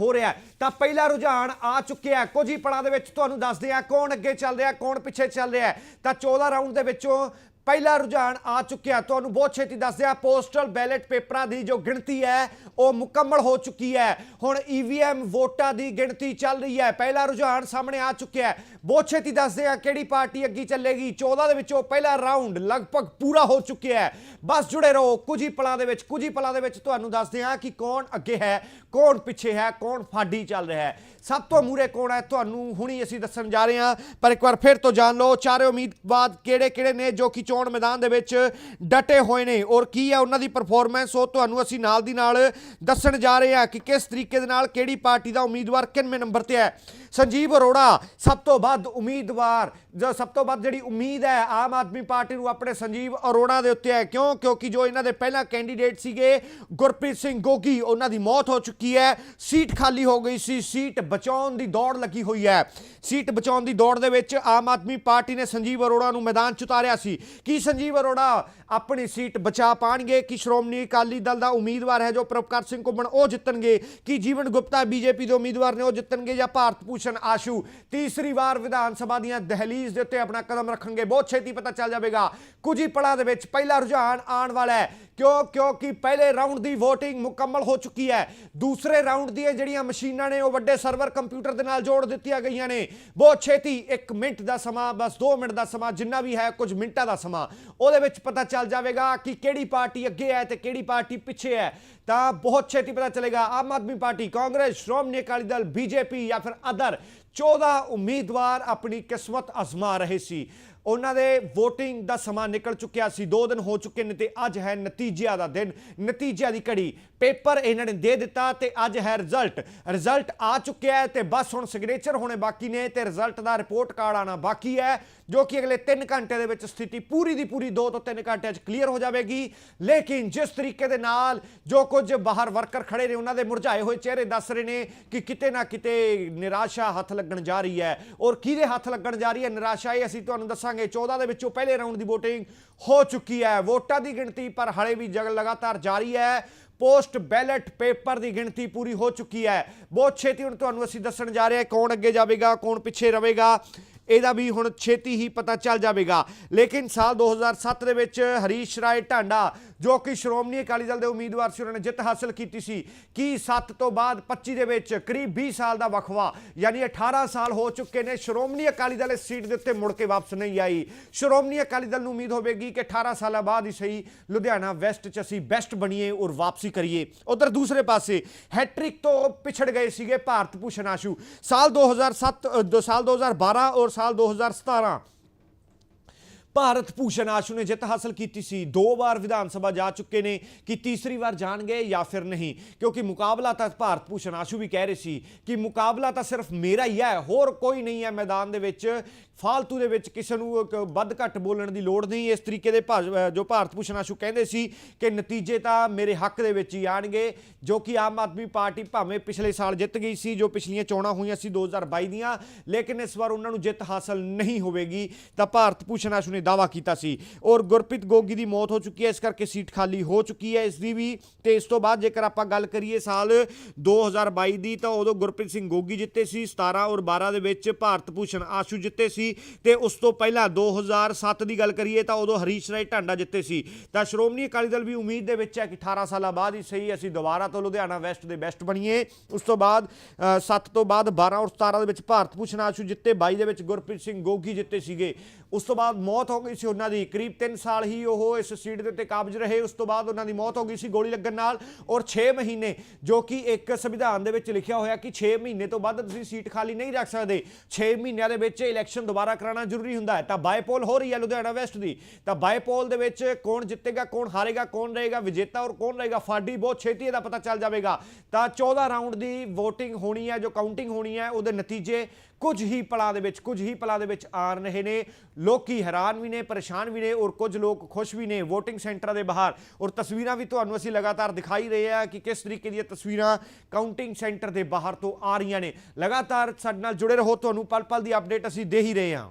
ਹੋ ਰਿਹਾ ਤਾਂ ਪਹਿਲਾ ਰੁਝਾਨ ਆ ਚੁੱਕਿਆ ਕੁਝ ਹੀ ਪਲਾਂ ਦੇ ਵਿੱਚ ਤੁਹਾਨੂੰ ਦੱਸਦੇ ਹਾਂ ਕੌਣ ਅੱਗੇ ਚੱਲ ਰਿਹਾ, ਕੌਣ ਪਿੱਛੇ ਚੱਲ ਰਿਹਾ ਤਾਂ 14 ਰਾਊਂਡ ਦੇ ਵਿੱਚੋਂ ਪਹਿਲਾ ਰੁਝਾਨ ਆ ਚੁੱਕਿਆ। ਤੁਹਾਨੂੰ ਬਹੁਤ ਛੇਤੀ ਦੱਸਦਿਆਂ ਪੋਸਟਲ ਬੈਲਟ ਪੇਪਰਾਂ ਦੀ ਜੋ ਗਿਣਤੀ ਹੈ, ਉਹ ਮੁਕੰਮਲ ਹੋ ਚੁੱਕੀ ਹੈ। ਹੁਣ ਈਵੀਐਮ ਵੋਟਾਂ ਦੀ ਗਿਣਤੀ ਚੱਲ ਰਹੀ ਹੈ। ਪਹਿਲਾ ਰੁਝਾਨ ਸਾਹਮਣੇ ਆ ਚੁੱਕਿਆ ਹੈ। ਬਹੁਤ ਛੇਤੀ ਦੱਸਦੇ ਆ ਕਿਹੜੀ ਪਾਰਟੀ ਅੱਗੇ ਚੱਲੇਗੀ। 14 ਦੇ ਵਿੱਚੋਂ ਪਹਿਲਾ ਰਾਊਂਡ ਲਗਭਗ ਪੂਰਾ ਹੋ ਚੁੱਕਿਆ ਹੈ। ਬਸ ਜੁੜੇ ਰਹੋ ਕੁਝ ਹੀ ਪਲਾਂ ਦੇ ਵਿੱਚ, ਕੁਝ ਹੀ ਪਲਾਂ ਦੇ ਵਿੱਚ ਤੁਹਾਨੂੰ ਦੱਸਦੇ ਆ ਕਿ ਕੌਣ ਅੱਗੇ ਹੈ, ਕੌਣ ਪਿੱਛੇ ਹੈ, ਕੌਣ ਫਾਡੀ ਚੱਲ ਰਿਹਾ ਹੈ। ਸਭ ਤੋਂ ਮੂਰੇ ਕੌਣ ਹੈ, ਤੁਹਾਨੂੰ ਹੁਣੀ ਅਸੀਂ ਦੱਸਣ ਜਾ ਰਹੇ ਹਾਂ। ਪਰ ਇੱਕ ਵਾਰ ਫਿਰ ਤੋਂ ਜਾਣ ਲਓ। ਚਾਰੇ ਉਮੀਦਵਾਰ ਕਿਹੜੇ ਕਿਹੜੇ ਨੇ ਜੋ ਕਿ ਚੋਣ ਮੈਦਾਨ ਦੇ ਵਿੱਚ ਡਟੇ ਹੋਏ ਨੇ। ਔਰ ਕੀ ਹੈ ਉਹਨਾਂ ਦੀ ਪਰਫਾਰਮੈਂਸ ਉਹ ਤੁਹਾਨੂੰ ਅਸੀਂ ਨਾਲ ਦੀ ਨਾਲ ਦੱਸਣ ਜਾ ਰਹੇ ਹਾਂ ਕਿ ਕਿਸ ਤਰੀਕੇ ਦੇ ਨਾਲ ਕਿਹੜੀ ਪਾਰਟੀ ਦਾ ਉਮੀਦਵਾਰ ਕਿੰਨੇ ਨੰਬਰ ਤੇ ਹੈ। ਸੰਜੀਵ ਅਰੋੜਾ, ਸਭ ਤੋਂ ਵੱਧ ਉਮੀਦਵਾਰ, ਜੋ ਸਭ ਤੋਂ ਵੱਧ ਜਿਹੜੀ ਉਮੀਦ ਹੈ ਆਮ ਆਦਮੀ ਪਾਰਟੀ ਨੂੰ ਆਪਣੇ ਸੰਜੀਵ ਅਰੋੜਾ ਦੇ ਉੱਤੇ ਹੈ। ਕਿਉਂ? ਕਿਉਂਕਿ ਜੋ ਇਹਨਾਂ ਦੇ ਪਹਿਲਾਂ ਕੈਂਡੀਡੇਟ ਸੀਗੇ, ਗੁਰਪ੍ਰੀਤ ਸਿੰਘ ਗੋਗੀ, ਉਹਨਾਂ ਦੀ ਮੌਤ ਹੋ ਚੁੱਕੀ ਹੈ। ਸੀਟ ਖਾਲੀ ਹੋ ਗਈ ਸੀ। ਸੀਟ ਬਚਾਉਣ ਦੀ ਦੌੜ ਲੱਗੀ ਹੋਈ ਹੈ। ਸੀਟ ਬਚਾਉਣ ਦੀ ਦੌੜ ਦੇ ਵਿੱਚ ਆਮ ਆਦਮੀ ਪਾਰਟੀ ਨੇ ਸੰਜੀਵ ਅਰੋੜਾ ਨੂੰ ਮੈਦਾਨ 'ਚ ਉਤਾਰਿਆ ਸੀ। ਕੀ ਸੰਜੀਵ ਅਰੋੜਾ ਆਪਣੀ ਸੀਟ ਬਚਾ ਪਾਣਗੇ। ਕਿ ਸ਼੍ਰੋਮਣੀ ਅਕਾਲੀ ਦਲ ਦਾ ਉਮੀਦਵਾਰ ਹੈ ਜੋ ਪ੍ਰਭਕਾਰ ਸਿੰਘ ਘੁੰਮਣ, ਉਹ ਜਿੱਤਣਗੇ। ਕਿ ਜੀਵਨ ਗੁਪਤਾ ਬੀਜੇਪੀ ਦੇ ਉਮੀਦਵਾਰ ਨੇ, ਉਹ ਜਿੱਤਣਗੇ ਜਾਂ ਭਾਰਤ ਭੂਸ਼ਣ ਆਸ਼ੂ? ਤੀਸਰੀ ਵਾਰ ਵਿਧਾਨ ਸਭਾ ਦੀਆਂ ਦਹਲੀਜ਼ ਦੇ ਉੱਤੇ ਆਪਣਾ ਕਦਮ ਰੱਖਣਗੇ। ਬਹੁਤ ਛੇਤੀ ਪਤਾ ਚੱਲ ਜਾਵੇਗਾ। ਕੁਝ ਹੀ ਪਲਾਂ ਦੇ ਵਿੱਚ ਪਹਿਲਾ ਰੁਝਾਨ ਆਉਣ ਵਾਲਾ ਹੈ। ਕਿਉਂ? ਕਿਉਂਕਿ ਪਹਿਲੇ ਰਾਊਂਡ ਦੀ VOTING ਮੁਕੰਮਲ ਹੋ ਚੁੱਕੀ ਹੈ। ਦੂਸਰੇ ਰਾਊਂਡ ਦੀਆਂ ਜਿਹੜੀਆਂ ਮਸ਼ੀਨਾਂ ਨੇ, ਉਹ ਵੱਡੇ ਸਰਵਰ ਕੰਪਿਊਟਰ ਦੇ ਨਾਲ ਜੋੜ ਦਿੱਤੀਆਂ ਗਈਆਂ ਨੇ। ਬਹੁਤ ਛੇਤੀ 1 ਮਿੰਟ ਦਾ ਸਮਾਂ, ਬਸ 2 ਮਿੰਟ ਦਾ ਸਮਾਂ, ਜਿੰਨਾ ਵੀ ਹੈ ਕੁਝ ਮਿੰਟਾਂ ਦਾ ਸਮਾਂ। ਉਹਦੇ ਵਿੱਚ ਪਤਾ ਚੱਲ ਜਾਵੇਗਾ ਕਿ ਕਿਹੜੀ ਪਾਰਟੀ ਅੱਗੇ ਹੈ ਤੇ ਕਿਹੜੀ ਪਾਰਟੀ ਪਿੱਛੇ ਹੈ। ਤਾਂ ਬਹੁਤ ਛੇਤੀ ਪਤਾ ਚੱਲੇਗਾ ਆਮ ਆਦਮੀ ਪਾਰਟੀ, ਕਾਂਗਰਸ, ਸ਼੍ਰੋਮਣੀ ਅਕਾਲੀ ਦਲ, ਬੀਜੇਪੀ ਜਾਂ ਫਿਰ ਅਦਰ। 14 ਉਮੀਦਵਾਰ ਆਪਣੀ ਕਿਸਮਤ ਅਜ਼ਮਾ ਰਹੇ ਸੀ। ਉਹਨਾਂ ਦੇ VOTING ਦਾ ਸਮਾਂ ਨਿਕਲ ਚੁੱਕਿਆ ਸੀ। 2 ਦਿਨ ਹੋ ਚੁੱਕੇ ਨੇ ਤੇ ਅੱਜ ਹੈ ਨਤੀਜਿਆਂ ਦਾ ਦਿਨ। ਨਤੀਜਿਆਂ ਦੀ ਘੜੀ ਪੇਪਰ ਇਹਨਾਂ ਨੇ ਦੇ ਦਿੱਤਾ ਤੇ ਅੱਜ ਹੈ ਰਿਜ਼ਲਟ। ਰਿਜ਼ਲਟ ਆ ਚੁੱਕਿਆ ਹੈ ਤੇ ਬਸ ਹੁਣ ਸਿਗਨੇਚਰ ਹੋਣੇ ਬਾਕੀ ਨੇ ਤੇ ਰਿਜ਼ਲਟ ਦਾ ਰਿਪੋਰਟ ਕਾਰਡ ਆਣਾ ਬਾਕੀ ਹੈ। ਜੋ ਕਿ ਅਗਲੇ 3 ਘੰਟੇ ਦੇ ਵਿੱਚ ਸਥਿਤੀ ਪੂਰੀ ਦੀ ਪੂਰੀ 2 ਤੋਂ 3 ਘੰਟਿਆਂ 'ਚ ਕਲੀਅਰ ਹੋ ਜਾਵੇਗੀ। ਲੇਕਿਨ ਜਿਸ ਤਰੀਕੇ ਦੇ ਨਾਲ ਜੋ ਕੁਝ ਬਾਹਰ ਵਰਕਰ ਖੜੇ ਨੇ, ਉਹਨਾਂ ਦੇ ਮੁਰਝਾਏ ਹੋਏ ਚਿਹਰੇ ਦੱਸ ਰਹੇ ਨੇ ਕਿ ਕਿਤੇ ਨਾ ਕਿਤੇ ਨਿਰਾਸ਼ਾ ਹੱਥ ਲੱਗਣ ਜਾ ਰਹੀ ਹੈ। ਔਰ ਕਿਹਦੇ ਹੱਥ ਲੱਗਣ ਜਾ ਰਹੀ ਹੈ ਨਿਰਾਸ਼ਾ ਇਹ ਅਸੀਂ ਤੁਹਾਨੂੰ ਦੱਸਾਂਗੇ। 14 ਦੇ ਵਿੱਚੋਂ ਪਹਿਲੇ ਰਾਊਂਡ ਦੀ VOTING ਹੋ ਚੁੱਕੀ ਹੈ। ਵੋਟਾਂ ਦੀ ਗਿਣਤੀ ਪਰ ਹਲੇ ਵੀ ਜਗ ਲਗਾਤਾਰ ਜਾਰੀ ਹੈ। ਪੋਸਟ ਬੈਲਟ ਪੇਪਰ ਦੀ ਗਿਣਤੀ ਪੂਰੀ ਹੋ ਚੁੱਕੀ ਹੈ। ਬਹੁਤ ਛੇਤੀ ਹੁਣ ਤੁਹਾਨੂੰ ਅਸੀਂ ਦੱਸਣ ਜਾ ਰਹੇ ਹਾਂ ਕੌਣ ਅੱਗੇ ਜਾਵੇਗਾ, ਕੌਣ ਪਿੱਛੇ ਰਹੇਗਾ। ਇਹਦਾ ਵੀ ਹੁਣ ਛੇਤੀ ਹੀ ਪਤਾ ਚੱਲ ਜਾਵੇਗਾ। ਲੇਕਿਨ ਸਾਲ 2007 ਦੇ ਵਿੱਚ ਹਰੀਸ਼ ਰਾਏ ਢਾਂਡਾ ਜੋ ਕਿ ਸ਼੍ਰੋਮਣੀ ਅਕਾਲੀ ਦਲ ਦੇ ਉਮੀਦਵਾਰ ਸੀ ਉਹਨਾਂ ਨੇ ਜਿੱਤ ਹਾਸਲ ਕੀਤੀ ਸੀ। ਕਿ 7 ਤੋਂ ਬਾਅਦ 25 ਦੇ ਵਿੱਚ ਕਰੀਬ 20 ਸਾਲ ਦਾ ਵਕਫਾ ਯਾਨੀ 18 ਸਾਲ ਹੋ ਚੁੱਕੇ ਨੇ ਸ਼੍ਰੋਮਣੀ ਅਕਾਲੀ ਦਲ ਇਸ ਸੀਟ ਦੇ ਉੱਤੇ ਮੁੜ ਕੇ ਵਾਪਸ ਨਹੀਂ ਆਈ। ਸ਼੍ਰੋਮਣੀ ਅਕਾਲੀ ਦਲ ਨੂੰ ਉਮੀਦ ਹੋਵੇਗੀ ਕਿ 18 ਸਾਲਾਂ ਬਾਅਦ ਹੀ ਸਹੀ ਲੁਧਿਆਣਾ ਵੈਸਟ 'ਚ ਅਸੀਂ ਬੈਸਟ ਬਣੀਏ ਔਰ ਵਾਪਸੀ ਕਰੀਏ। ਉਧਰ ਦੂਸਰੇ ਪਾਸੇ ਹੈਟ੍ਰਿਕ ਤੋਂ ਪਿਛੜ ਗਏ ਸੀਗੇ ਭਾਰਤ ਭੂਸ਼ਣ ਆਸ਼ੂ। ਸਾਲ 2007 ਅ, ਦੋ ਸਾਲ 2012 ਔਰ ਸਾਲ 2017 ਭਾਰਤ ਭੂਸ਼ਣ ਆਸ਼ੂ ਨੇ ਜਿੱਤ ਹਾਸਲ ਕੀਤੀ ਸੀ। ਦੋ ਵਾਰ ਵਿਧਾਨ ਸਭਾ ਜਾ ਚੁੱਕੇ ਨੇ, ਕਿ ਤੀਸਰੀ ਵਾਰ ਜਾਣਗੇ ਜਾਂ ਫਿਰ ਨਹੀਂ? ਕਿਉਂਕਿ ਮੁਕਾਬਲਾ ਤਾਂ ਭਾਰਤ ਭੂਸ਼ਣ ਆਸ਼ੂ ਵੀ ਕਹਿ ਰਹੇ ਸੀ ਕਿ ਮੁਕਾਬਲਾ ਤਾਂ ਸਿਰਫ ਮੇਰਾ ਹੀ ਹੈ, ਹੋਰ ਕੋਈ ਨਹੀਂ ਹੈ ਮੈਦਾਨ ਦੇ ਵਿੱਚ। ਫਾਲਤੂ ਦੇ ਵਿੱਚ ਕਿਸੇ ਨੂੰ ਇੱਕ ਵੱਧ ਘੱਟ ਬੋਲਣ ਦੀ ਲੋੜ ਨਹੀਂ। ਇਸ ਤਰੀਕੇ ਦੇ ਭਾਜ- ਜੋ ਭਾਰਤ ਭੂਸ਼ਣ ਆਸ਼ੂ ਕਹਿੰਦੇ ਸੀ ਕਿ ਨਤੀਜੇ ਤਾਂ ਮੇਰੇ ਹੱਕ ਦੇ ਵਿੱਚ ਹੀ ਆਣਗੇ, ਜੋ ਕਿ ਆਮ ਆਦਮੀ ਪਾਰਟੀ ਭਾਵੇਂ ਪਿਛਲੇ ਸਾਲ ਜਿੱਤ ਗਈ ਸੀ, ਜੋ ਪਿਛਲੀਆਂ ਚੋਣਾਂ ਹੋਈਆਂ ਸੀ 2022 ਦੀਆਂ, ਲੇਕਿਨ ਇਸ ਵਾਰ ਉਹਨਾਂ ਨੂੰ ਜਿੱਤ ਹਾਸਲ ਨਹੀਂ ਹੋਵੇਗੀ। ਤਾਂ ਭਾਰਤ ਭੂਸ਼ਣ ਆਸ਼ੂ ਨੇ ਦਾਵਾ ਕੀਤਾ ਸੀ। ਔਰ ਗੁਰਪ੍ਰੀਤ ਗੋਗੀ ਦੀ ਮੌਤ ਹੋ ਚੁੱਕੀ ਹੈ, ਇਸ ਕਰਕੇ ਸੀਟ ਖਾਲੀ ਹੋ ਚੁੱਕੀ ਹੈ ਇਸ ਦੀ ਵੀ। ਤੇ ਇਸ ਤੋਂ ਬਾਅਦ ਜੇਕਰ ਆਪਾਂ ਗੱਲ ਕਰੀਏ ਸਾਲ 2022 ਦੀ, ਤਾਂ ਉਦੋਂ ਗੁਰਪ੍ਰੀਤ ਸਿੰਘ ਗੋਗੀ ਜਿੱਤੇ ਸੀ 17 ਔਰ 12 ਦੇ ਵਿੱਚ ਭਾਰਤ ਭੂਸ਼ਣ ਆਸ਼ੂ ਜਿੱਤੇ ਸੀ। ਤੇ ਉਸ ਤੋਂ ਪਹਿਲਾਂ 2007 ਦੀ ਗੱਲ ਕਰੀਏ, ਤਾਂ ਉਦੋਂ ਹਰੀਸ਼ ਰਾਏ ਢਾਂਡਾ ਜਿੱਤੇ ਸੀ। ਤਾਂ ਸ਼੍ਰੋਮਣੀ ਅਕਾਲੀ ਦਲ ਵੀ ਉਮੀਦ ਦੇ ਵਿੱਚ ਹੈ ਕਿ 18 ਸਾਲਾਂ ਬਾਅਦ ਹੀ ਸਹੀ ਅਸੀਂ ਦੁਬਾਰਾ ਤੋਂ ਲੁਧਿਆਣਾ ਵੈਸਟ ਦੇ ਬੈਸਟ ਬਣੀਏ। ਉਸ ਤੋਂ ਬਾਅਦ 7 ਤੋਂ ਬਾਅਦ 12 ਔਰ 17 ਦੇ ਵਿੱਚ ਭਾਰਤ ਭੂਸ਼ਣ ਆਸ਼ੂ ਜਿੱਤੇ 22 ਦੇ ਵਿੱਚ ਗੁਰਪ੍ਰੀਤ ਸਿੰਘ ਗੋਗੀ ਜਿੱਤੇ ਸੀਗੇ। ਉਸ ਤੋਂ ਬਾਅਦ ਮੌਤ ਹੋ ਗਈ ਸੀ ਉਹਨਾਂ ਦੀ। ਕਰੀਬ 3 ਸਾਲ ਹੀ ਉਹ ਇਸ ਸੀਟ ਦੇ ਉੱਤੇ ਕਾਬਜ ਰਹੇ। ਉਸ ਤੋਂ ਬਾਅਦ ਉਹਨਾਂ ਦੀ ਮੌਤ ਹੋ ਗਈ ਸੀ ਗੋਲੀ ਲੱਗਣ ਨਾਲ। ਔਰ 6 ਮਹੀਨੇ, ਜੋ ਕਿ ਇੱਕ ਸੰਵਿਧਾਨ ਦੇ ਵਿੱਚ ਲਿਖਿਆ ਹੋਇਆ ਕਿ 6 ਮਹੀਨੇ ਤੋਂ ਵੱਧ ਤੁਸੀਂ ਸੀਟ ਖਾਲੀ ਨਹੀਂ ਰੱਖ ਸਕਦੇ। 6 ਮਹੀਨਿਆਂ ਦੇ ਵਿੱਚ ਇਲੈਕਸ਼ਨ ਦੁਬਾਰਾ ਕਰਾਉਣਾ ਜ਼ਰੂਰੀ ਹੁੰਦਾ ਹੈ। ਤਾਂ ਬਾਈਪੋਲ ਹੋ ਰਹੀ ਹੈ ਲੁਧਿਆਣਾ ਵੈਸਟ ਦੀ। ਤਾਂ ਬਾਈਪੋਲ ਦੇ ਵਿੱਚ ਕੌਣ ਜਿੱਤੇਗਾ, ਕੌਣ ਹਾਰੇਗਾ, ਕੌਣ ਰਹੇਗਾ, ਵਿਜੇਤਾ ਔਰ ਕੌਣ ਰਹੇਗਾ, ਫਾਡੀ ਬਹੁਤ ਛੇਤੀ ਇਹਦਾ ਪਤਾ ਚੱਲ ਜਾਵੇਗਾ। ਤਾਂ 14 ਰਾਊਂਡ ਦੀ VOTING ਹੋਣੀ ਹੈ, ਜੋ ਕਾਊਂਟਿੰਗ ਹੋਣੀ ਹੈ, ਉਹਦੇ ਨਤੀਜੇ ਕੁਝ ਹੀ ਪਲਾਂ ਦੇ ਵਿੱਚ ਕੁਝ ਹੀ ਪਲਾਂ ਦੇ ਵਿੱਚ ਆ ਰਹੇ ਨੇ ਲੋਕੀ ਹੈਰਾਨ ਵੀ ਨੇ ਪਰੇਸ਼ਾਨ ਵੀ ਨੇ ਔਰ ਕੁਝ ਲੋਕ ਖੁਸ਼ ਵੀ ਨੇ VOTING ਸੈਂਟਰਾਂ ਦੇ ਬਾਹਰ ਔਰ ਤਸਵੀਰਾਂ ਵੀ ਤੁਹਾਨੂੰ ਅਸੀਂ ਲਗਾਤਾਰ ਦਿਖਾਈ ਰਹੇ ਆ ਕਿ ਕਿਸ ਤਰੀਕੇ ਦੀਆਂ ਤਸਵੀਰਾਂ ਕਾਊਂਟਿੰਗ ਸੈਂਟਰ ਦੇ ਬਾਹਰ ਤੋਂ ਆ ਰਹੀਆਂ ਨੇ ਲਗਾਤਾਰ ਸਾਡੇ ਨਾਲ ਜੁੜੇ ਰਹੋ ਤੁਹਾਨੂੰ ਪਲ ਪਲ ਦੀ ਅਪਡੇਟ ਅਸੀਂ ਦੇ ਹੀ ਰਹੇ ਹਾਂ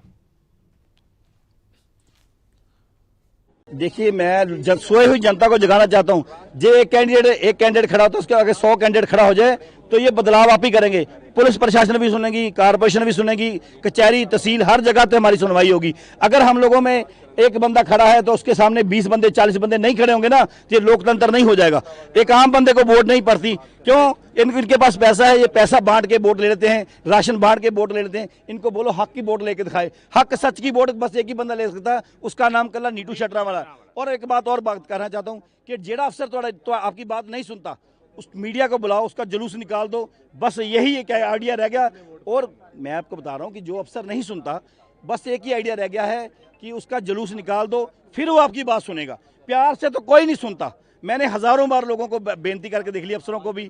देखिए मैं जब सोई हुई जनता को जगाना चाहता हूँ जो एक कैंडिडेट एक कैंडिडेट खड़ा होता है उसके आगे सौ कैंडिडेट खड़ा हो जाए तो ये बदलाव आप ही करेंगे। पुलिस प्रशासन भी सुनेगी, कारपोरेशन भी सुनेगी, कचहरी, तहसील, हर जगह पे हमारी सुनवाई होगी। अगर हम लोगों में एक बंदा खड़ा है तो उसके सामने 20 बंदे 40 बंदे नहीं खड़े होंगे ना तो ये लोकतंत्र नहीं हो जाएगा। एक आम बंदे को वोट नहीं पड़ती। क्यों? इन, इनके पास पैसा है, ये पैसा बांट के वोट ले लेते हैं, राशन बांट के वोट ले लेते हैं। इनको बोलो, हक की वोट लेके दिखाए। हक सच की वोट, बस एक ही बंदा ले सकता है उसका नाम कल नीटू शटरा वाला। और एक बात और बात करना चाहता हूँ कि जेड़ा अफसर थोड़ा तो आपकी बात नहीं सुनता। उस मीडिया को बुलाओ, उसका जुलूस निकाल दो। बस यही एक आइडिया रह गया। और मैं आपको बता रहा हूँ कि जो अफसर नहीं सुनता, बस एक ही आइडिया रह गया है कि उसका जुलूस निकाल दो, फिर वो आपकी बात सुनेगा। प्यार से तो कोई नहीं सुनता। मैंने हज़ारों बार लोगों को बेनती करके देख ली अफसरों को भी।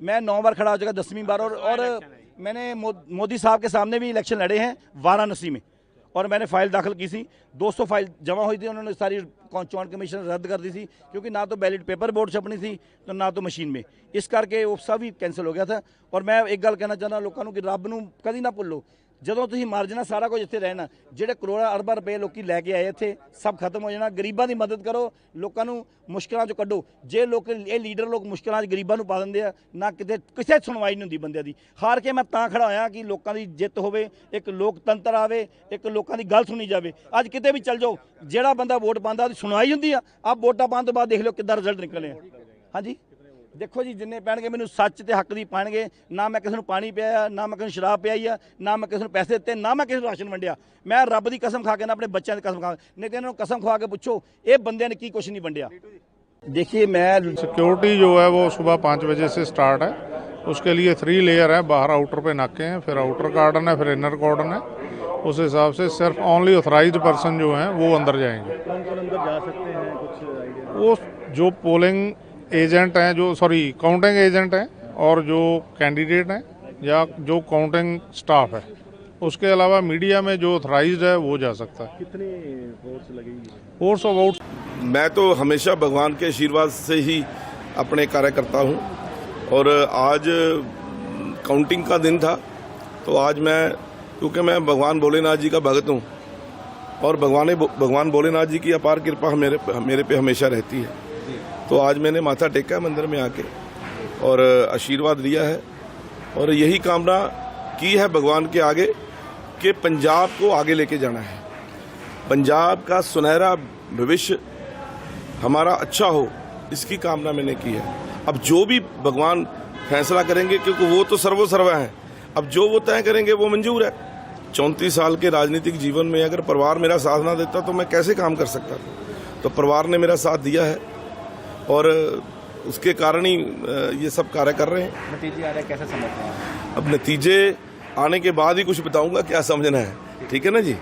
मैं नौ बार खड़ा हो चुका, दसवीं बार, और और मैंने मोदी साहब के सामने भी इलेक्शन लड़े हैं, वाराणसी में। और मैंने फाइल दाखिल की थी 200 फाइल जमा हुई थी उन्होंने सारी चौन कमीशन रद्द कर दी थी क्योंकि ना तो बैलेट पेपर बोर्ड छपनी थी तो ना तो मशीन में ਇਸ ਕਰਕੇ ਉਹ ਸਭ ਹੀ ਕੈਂਸਲ ਹੋ ਗਿਆ था और मैं एक गल कहना चाहना लोगों ਨੂੰ ਕਿ ਰੱਬ ਨੂੰ ਕਦੀ ਨਾ ਭੁੱਲੋ ਜਦੋਂ ਤੁਸੀਂ ਮਰ ਜਾਣਾ, ਸਾਰਾ ਕੁਝ ਇੱਥੇ ਰਹਿਣਾ। ਜਿਹੜੇ ਕਰੋੜਾਂ ਅਰਬਾਂ ਰੁਪਏ ਲੋਕੀ ਲੈ ਕੇ ਆਏ ਇੱਥੇ, ਸਭ ਖਤਮ ਹੋ ਜਾਣਾ। ਗਰੀਬਾਂ ਦੀ ਮਦਦ ਕਰੋ, ਲੋਕਾਂ ਨੂੰ ਮੁਸ਼ਕਲਾਂ ਚੋਂ ਕੱਢੋ। ਜੇ ਲੋਕ, ਇਹ ਲੀਡਰ ਲੋਕ ਮੁਸ਼ਕਲਾਂ 'ਚ ਗਰੀਬਾਂ ਨੂੰ ਪਾ ਦਿੰਦੇ ਆ, ਨਾ ਕਿਤੇ ਕਿਸੇ ਸੁਣਵਾਈ ਨਹੀਂ ਹੁੰਦੀ ਬੰਦਿਆਂ ਦੀ। ਹਾਰ ਕੇ ਮੈਂ ਤਾਂ ਖੜਾ ਹੋਇਆ ਕਿ ਲੋਕਾਂ ਦੀ ਜਿੱਤ ਹੋਵੇ, ਇੱਕ ਲੋਕਤੰਤਰ ਆਵੇ, ਇੱਕ ਲੋਕਾਂ ਦੀ ਗੱਲ ਸੁਣੀ ਜਾਵੇ। ਅੱਜ ਕਿਤੇ ਵੀ ਚੱਲ ਜਾਓ, ਜਿਹੜਾ ਬੰਦਾ ਵੋਟ ਪਾਉਂਦਾ, ਉਹਦੀ ਸੁਣਵਾਈ ਹੁੰਦੀ ਆ। ਆ ਵੋਟਾਂ ਪਾਉਣ ਤੋਂ ਬਾਅਦ ਦੇਖ ਲਓ ਕਿੱਦਾਂ ਰਿਜ਼ਲਟ ਨਿਕਲੇ ਆ। ਹਾਂਜੀ? देखो जी जिन्हें पैणगे मैंने ਸੱਚ ਤੇ ਹੱਕ ਦੀ ਪਾਣਗੇ ਨਾ ਮੈਂ ਕਿਸੇ ਨੂੰ ਪਾਣੀ ਪਿਆਇਆ ਨਾ ਮੈਂ ਕਿਸੇ ਨੂੰ ਸ਼ਰਾਬ ਪਿਆਈ ਆ ਨਾ ਮੈਂ ਕਿਸੇ ਨੂੰ ਪੈਸੇ ਦਿੱਤੇ ਨਾ ਮੈਂ ਕਿਸੇ ਨੂੰ ਰਾਸ਼ਨ ਵੰਡਿਆ ਮੈਂ ਰੱਬ ਦੀ ਕਸਮ ਖਾ ਕੇ ਨਾ ਆਪਣੇ ਬੱਚਿਆਂ ਦੀ ਕਸਮ ਖਾ ਨਹੀਂ ਤੇ ਇਹਨਾਂ ਨੂੰ ਕਸਮ ਖਵਾ ਕੇ ਪੁੱਛੋ नहीं वंडिया देखिए मैं सिक्योरिटी जो है वो सुबह पाँच बजे से स्टार्ट है। उसके लिए थ्री लेयर है बाहर आउटर पे नाके हैं फिर आउटर गार्डन है फिर इनर गार्डन है। उस हिसाब से सिर्फ़ ओनली ऑथराइज पर्सन जो हैं वो अंदर जाएँगे। कौन कौन अंदर जा सकते हैं? कुछ वो जो पोलिंग एजेंट हैं जो सॉरी काउंटिंग एजेंट हैं और जो कैंडिडेट हैं या जो काउंटिंग स्टाफ है। उसके अलावा मीडिया में जो ऑथराइज्ड है वो जा सकता है। कितनी फोर्स लगेगी? फोर्स ऑफ़ आउट मैं तो हमेशा भगवान के आशीर्वाद से ही अपने कार्य करता हूँ। और आज काउंटिंग का दिन था तो आज मैं क्योंकि मैं भगवान भोलेनाथ जी का भगत हूँ और भगवान भगवान भोलेनाथ जी की अपार कृपा मेरे मेरे पे हमेशा रहती है। तो आज मैंने माथा टेका मंदिर में आके और आशीर्वाद लिया है। और यही कामना की है भगवान के आगे कि पंजाब को आगे लेके जाना है। पंजाब का सुनहरा भविष्य हमारा अच्छा हो, इसकी कामना मैंने की है। अब जो भी भगवान फैसला करेंगे, क्योंकि वो तो सर्वो सर्वा है, अब जो वो तय करेंगे, वो मंजूर है। चौंतीस साल के राजनीतिक जीवन में अगर परिवार मेरा साथ ना देता तो मैं कैसे काम कर सकता? तो परिवार ने मेरा साथ दिया है। और उसके कारण ही अ, ये सब कार्य कर रहे हैं नतीजे आ रहे हैं, कैसे समझते हैं अब नतीजे आने के बाद ही कुछ बताऊंगा क्या समझना है ठीक है ना जी